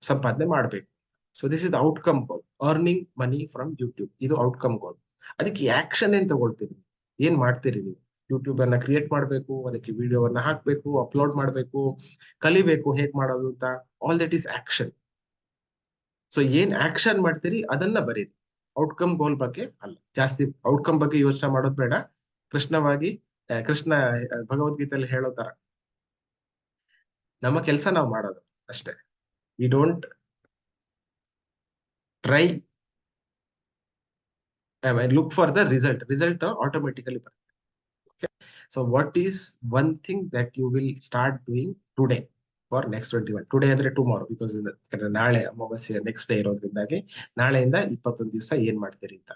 ಸಂಪಾದನೆ ಮಾಡ್ಬೇಕು. So this is outcome goal earning money from YouTube ಇದು ಔಟ್ಕಮ್ ಗೋಲ್ ಅದಕ್ಕೆ ಆಕ್ಷನ್ ಏನ್ ತಗೊಳ್ತೀರಿ? ಏನ್ ಮಾಡ್ತೀರಿ ನೀವು? ಯೂಟ್ಯೂಬ್ ಅನ್ನ ಕ್ರಿಯೇಟ್ ಮಾಡಬೇಕು, ಅದಕ್ಕೆ ವಿಡಿಯೋವನ್ನ ಹಾಕ್ಬೇಕು ಅಪ್ಲೋಡ್ ಮಾಡಬೇಕು, ಕಲಿಬೇಕು ಹೇಗ್ ಮಾಡೋದು ಅಂತ? All that is action so ಏನ್ ಆಕ್ಷನ್ ಮಾಡ್ತೀರಿ, ಅದನ್ನ ಬರೀರಿ. ಔಟ್ಕಮ್ ಗೋಲ್ ಬಗ್ಗೆ ಅಲ್ಲ. ಜಾಸ್ತಿ ಔಟ್ಕಮ್ ಬಗ್ಗೆ ಯೋಚನೆ ಮಾಡೋದು ಬೇಡ. ಕೃಷ್ಣವಾಗಿ ಕೃಷ್ಣ ಭಗವದ್ಗೀತೆಯಲ್ಲಿ ಹೇಳೋ ತರ. ನಮ್ಮ ಕೆಲಸ ನಾವು ಮಾಡೋದು ಅಷ್ಟೇ. You don't try look for the result result automatically ಬರುತ್ತೆ. So what is one thing that you will start doing today for next twenty one today ಅಂದ್ರೆ ಟುಮಾರೋ ಬಿಕಾಸ್ ನಾಳೆ ಅಮಾವಾಸ್ಯ ನೆಕ್ಸ್ಟ್ ಡೇ ಇರೋದ್ರಿಂದಾಗಿ ನಾಳೆಯಿಂದ ಇಪ್ಪತ್ತೊಂದು ದಿವಸ ಏನ್ ಮಾಡ್ತೀರಿ ಅಂತ.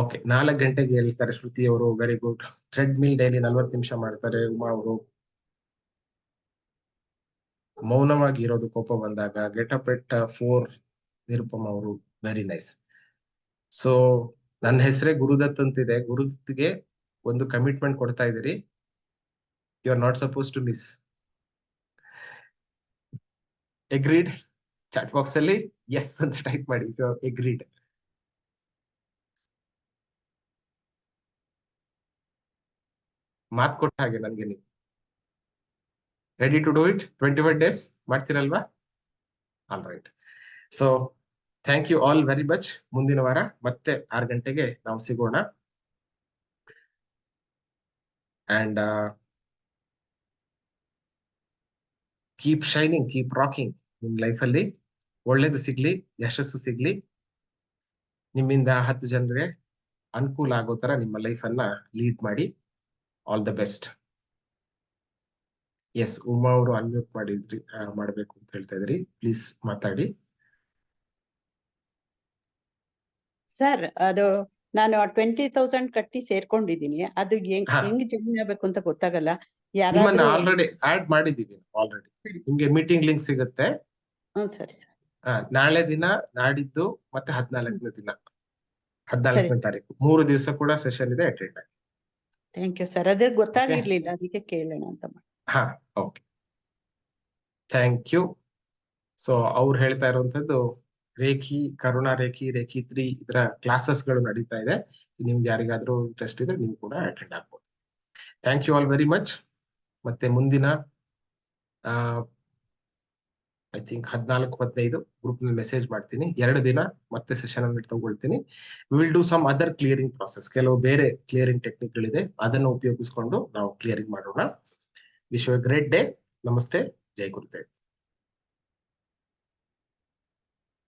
ಓಕೆ ನಾಲ್ಕು ಗಂಟೆಗೆ ಹೇಳ್ತಾರೆ ಶ್ರುತಿ ಅವರು very good treadmill daily ನಲ್ವತ್ತು ನಿಮಿಷ ಮಾಡ್ತಾರೆ ಉಮಾ ಅವರು. ಮೌನವಾಗಿ ಇರೋದು ಕೋಪ ಬಂದಾಗ ಗೆಟಪ್ ಎಟ್ ಫೋರ್ ನಿರುಪಮ ಅವರು ವೆರಿ ನೈಸ್ ಸೊ ನನ್ನ ಹೆಸರೇ ಗುರುದತ್ ಅಂತಿದೆ. ಗುರುದತ್ಗೆ ಒಂದು ಕಮಿಟ್ಮೆಂಟ್ ಕೊಡ್ತಾ ಇದ್ದೀರಿ. You are not suppose to miss agreed chat box ಅಲ್ಲಿ? ಎಸ್ [laughs] ಅಂತ ಟೈಪ್ ಮಾಡಿ. ಎಗ್ರೀಡ್ ಮಾತ್ ಕೊಟ್ಟ ಹಾಗೆ ನನಗೆ ನೀವು. Ready to do it twenty five days ಮಾಡ್ತೀರಲ್ವಾ? All right so thank you all very much ಮುಂದಿನ ವಾರ ಮತ್ತೆ ಆರು ಗಂಟೆಗೆ ನಾವು ಸಿಗೋಣ. And keep shining keep rocking ನಿಮ್ ಲೈಫಲ್ಲಿ ಒಳ್ಳೇದು ಸಿಗ್ಲಿ ಯಶಸ್ಸು ಸಿಗ್ಲಿ. ನಿಮ್ಮಿಂದ ಹತ್ತು ಜನರಿಗೆ ಅನುಕೂಲ ಆಗೋ ತರ ನಿಮ್ಮ ಲೈಫ್ ಅನ್ನ ಲೀಡ್ ಮಾಡಿ. All the best yes Uma ಅವರು ಅನ್ಮ್ಯೂಟ್ ಮಾಡಿದ್ರಿ ಮಾಡ್ಬೇಕು ಅಂತ ಹೇಳ್ತಾ ಇದ್ರಿ. ಪ್ಲೀಸ್ ಮಾತಾಡಿ. ಸರ್ ಅದು ನಾನು ಟ್ವೆಂಟಿ ತೌಸಂಡ್ ಕಟ್ಟಿ ಸೇರ್ಕೊಂಡಿದೀನಿ ಅದು. ಹೆಂಗ್ ಜಾಯಿನ್ ಆಗ್ಬೇಕು ಅಂತ ಗೊತ್ತಾಗಲ್ಲ. ನಿಮ್ಮನ್ನ ಆಲ್ರೆಡಿ ಆಡ್ ಮಾಡಿದೀವಿ ಆಲ್ರೆಡಿ ನಿಮ್ಗೆ ಮೀಟಿಂಗ್ ಲಿಂಕ್ ಸಿಗುತ್ತೆ. ಸರಿ ನಾಳೆ ದಿನ ನಾಡಿದ್ದು ಮತ್ತೆ ಹದಿನಾಲ್ಕನೇ ದಿನ. ಹದಿನಾಲ್ಕನೇ ತಾರೀಕು. ಮೂರು ದಿವಸ ಕೂಡ ಸೆಷನ್ ಇದೆ ಅಟೆಂಡ್ ಆಗಿ. ಥ್ಯಾಂಕ್ ಯು ಸರ್ ಅದ್ರ ಗೊತ್ತಾಗಿರ್ಲಿಲ್ಲ ಅದಕ್ಕೆ ಕೇಳೋಣ ಅಂತ ಹಾ ಓಕೆ ಥ್ಯಾಂಕ್ ಯು ಸೊ ಅವ್ರು ಹೇಳ್ತಾ ಇರುವಂತದ್ದು reiki Karuna reiki reiki three ಇದರ ಕ್ಲಾಸಸ್ಗಳು ನಡೀತಾ ಇದೆ. ನಿಮ್ಗೆ ಯಾರಿಗಾದ್ರೂ ಇಂಟ್ರೆಸ್ಟ್ ಇದ್ರೆ ನೀವು ಕೂಡ ಅಟೆಂಡ್ ಆಗ್ಬೋದು. Thank you all very much ಮತ್ತೆ ಮುಂದಿನ ಐ ಥಿಂಕ್ ಹದಿನಾಲ್ಕು, ಹದಿನೈದು ಗ್ರೂಪ್ನಲ್ಲಿ ಮೆಸೇಜ್ ಮಾಡ್ತೀನಿ. ಎರಡು ದಿನ ಮತ್ತೆ ಸೆಷನ್ ಅನ್ನು ತಗೊಳ್ತೀನಿ will do some other clearing process ಕೆಲವು ಬೇರೆ ಕ್ಲಿಯರಿಂಗ್ ಟೆಕ್ನಿಕ್ ಗಳಿದೆ. ಅದನ್ನು ಉಪಯೋಗಿಸ್ಕೊಂಡು ನಾವು ಕ್ಲಿಯರಿಂಗ್ ಮಾಡೋಣ. ವಿಶ್ ಎ ಗ್ರೇಟ್ ಡೇ ನಮಸ್ತೆ. ಜೈ ಗುರುದೇವ್.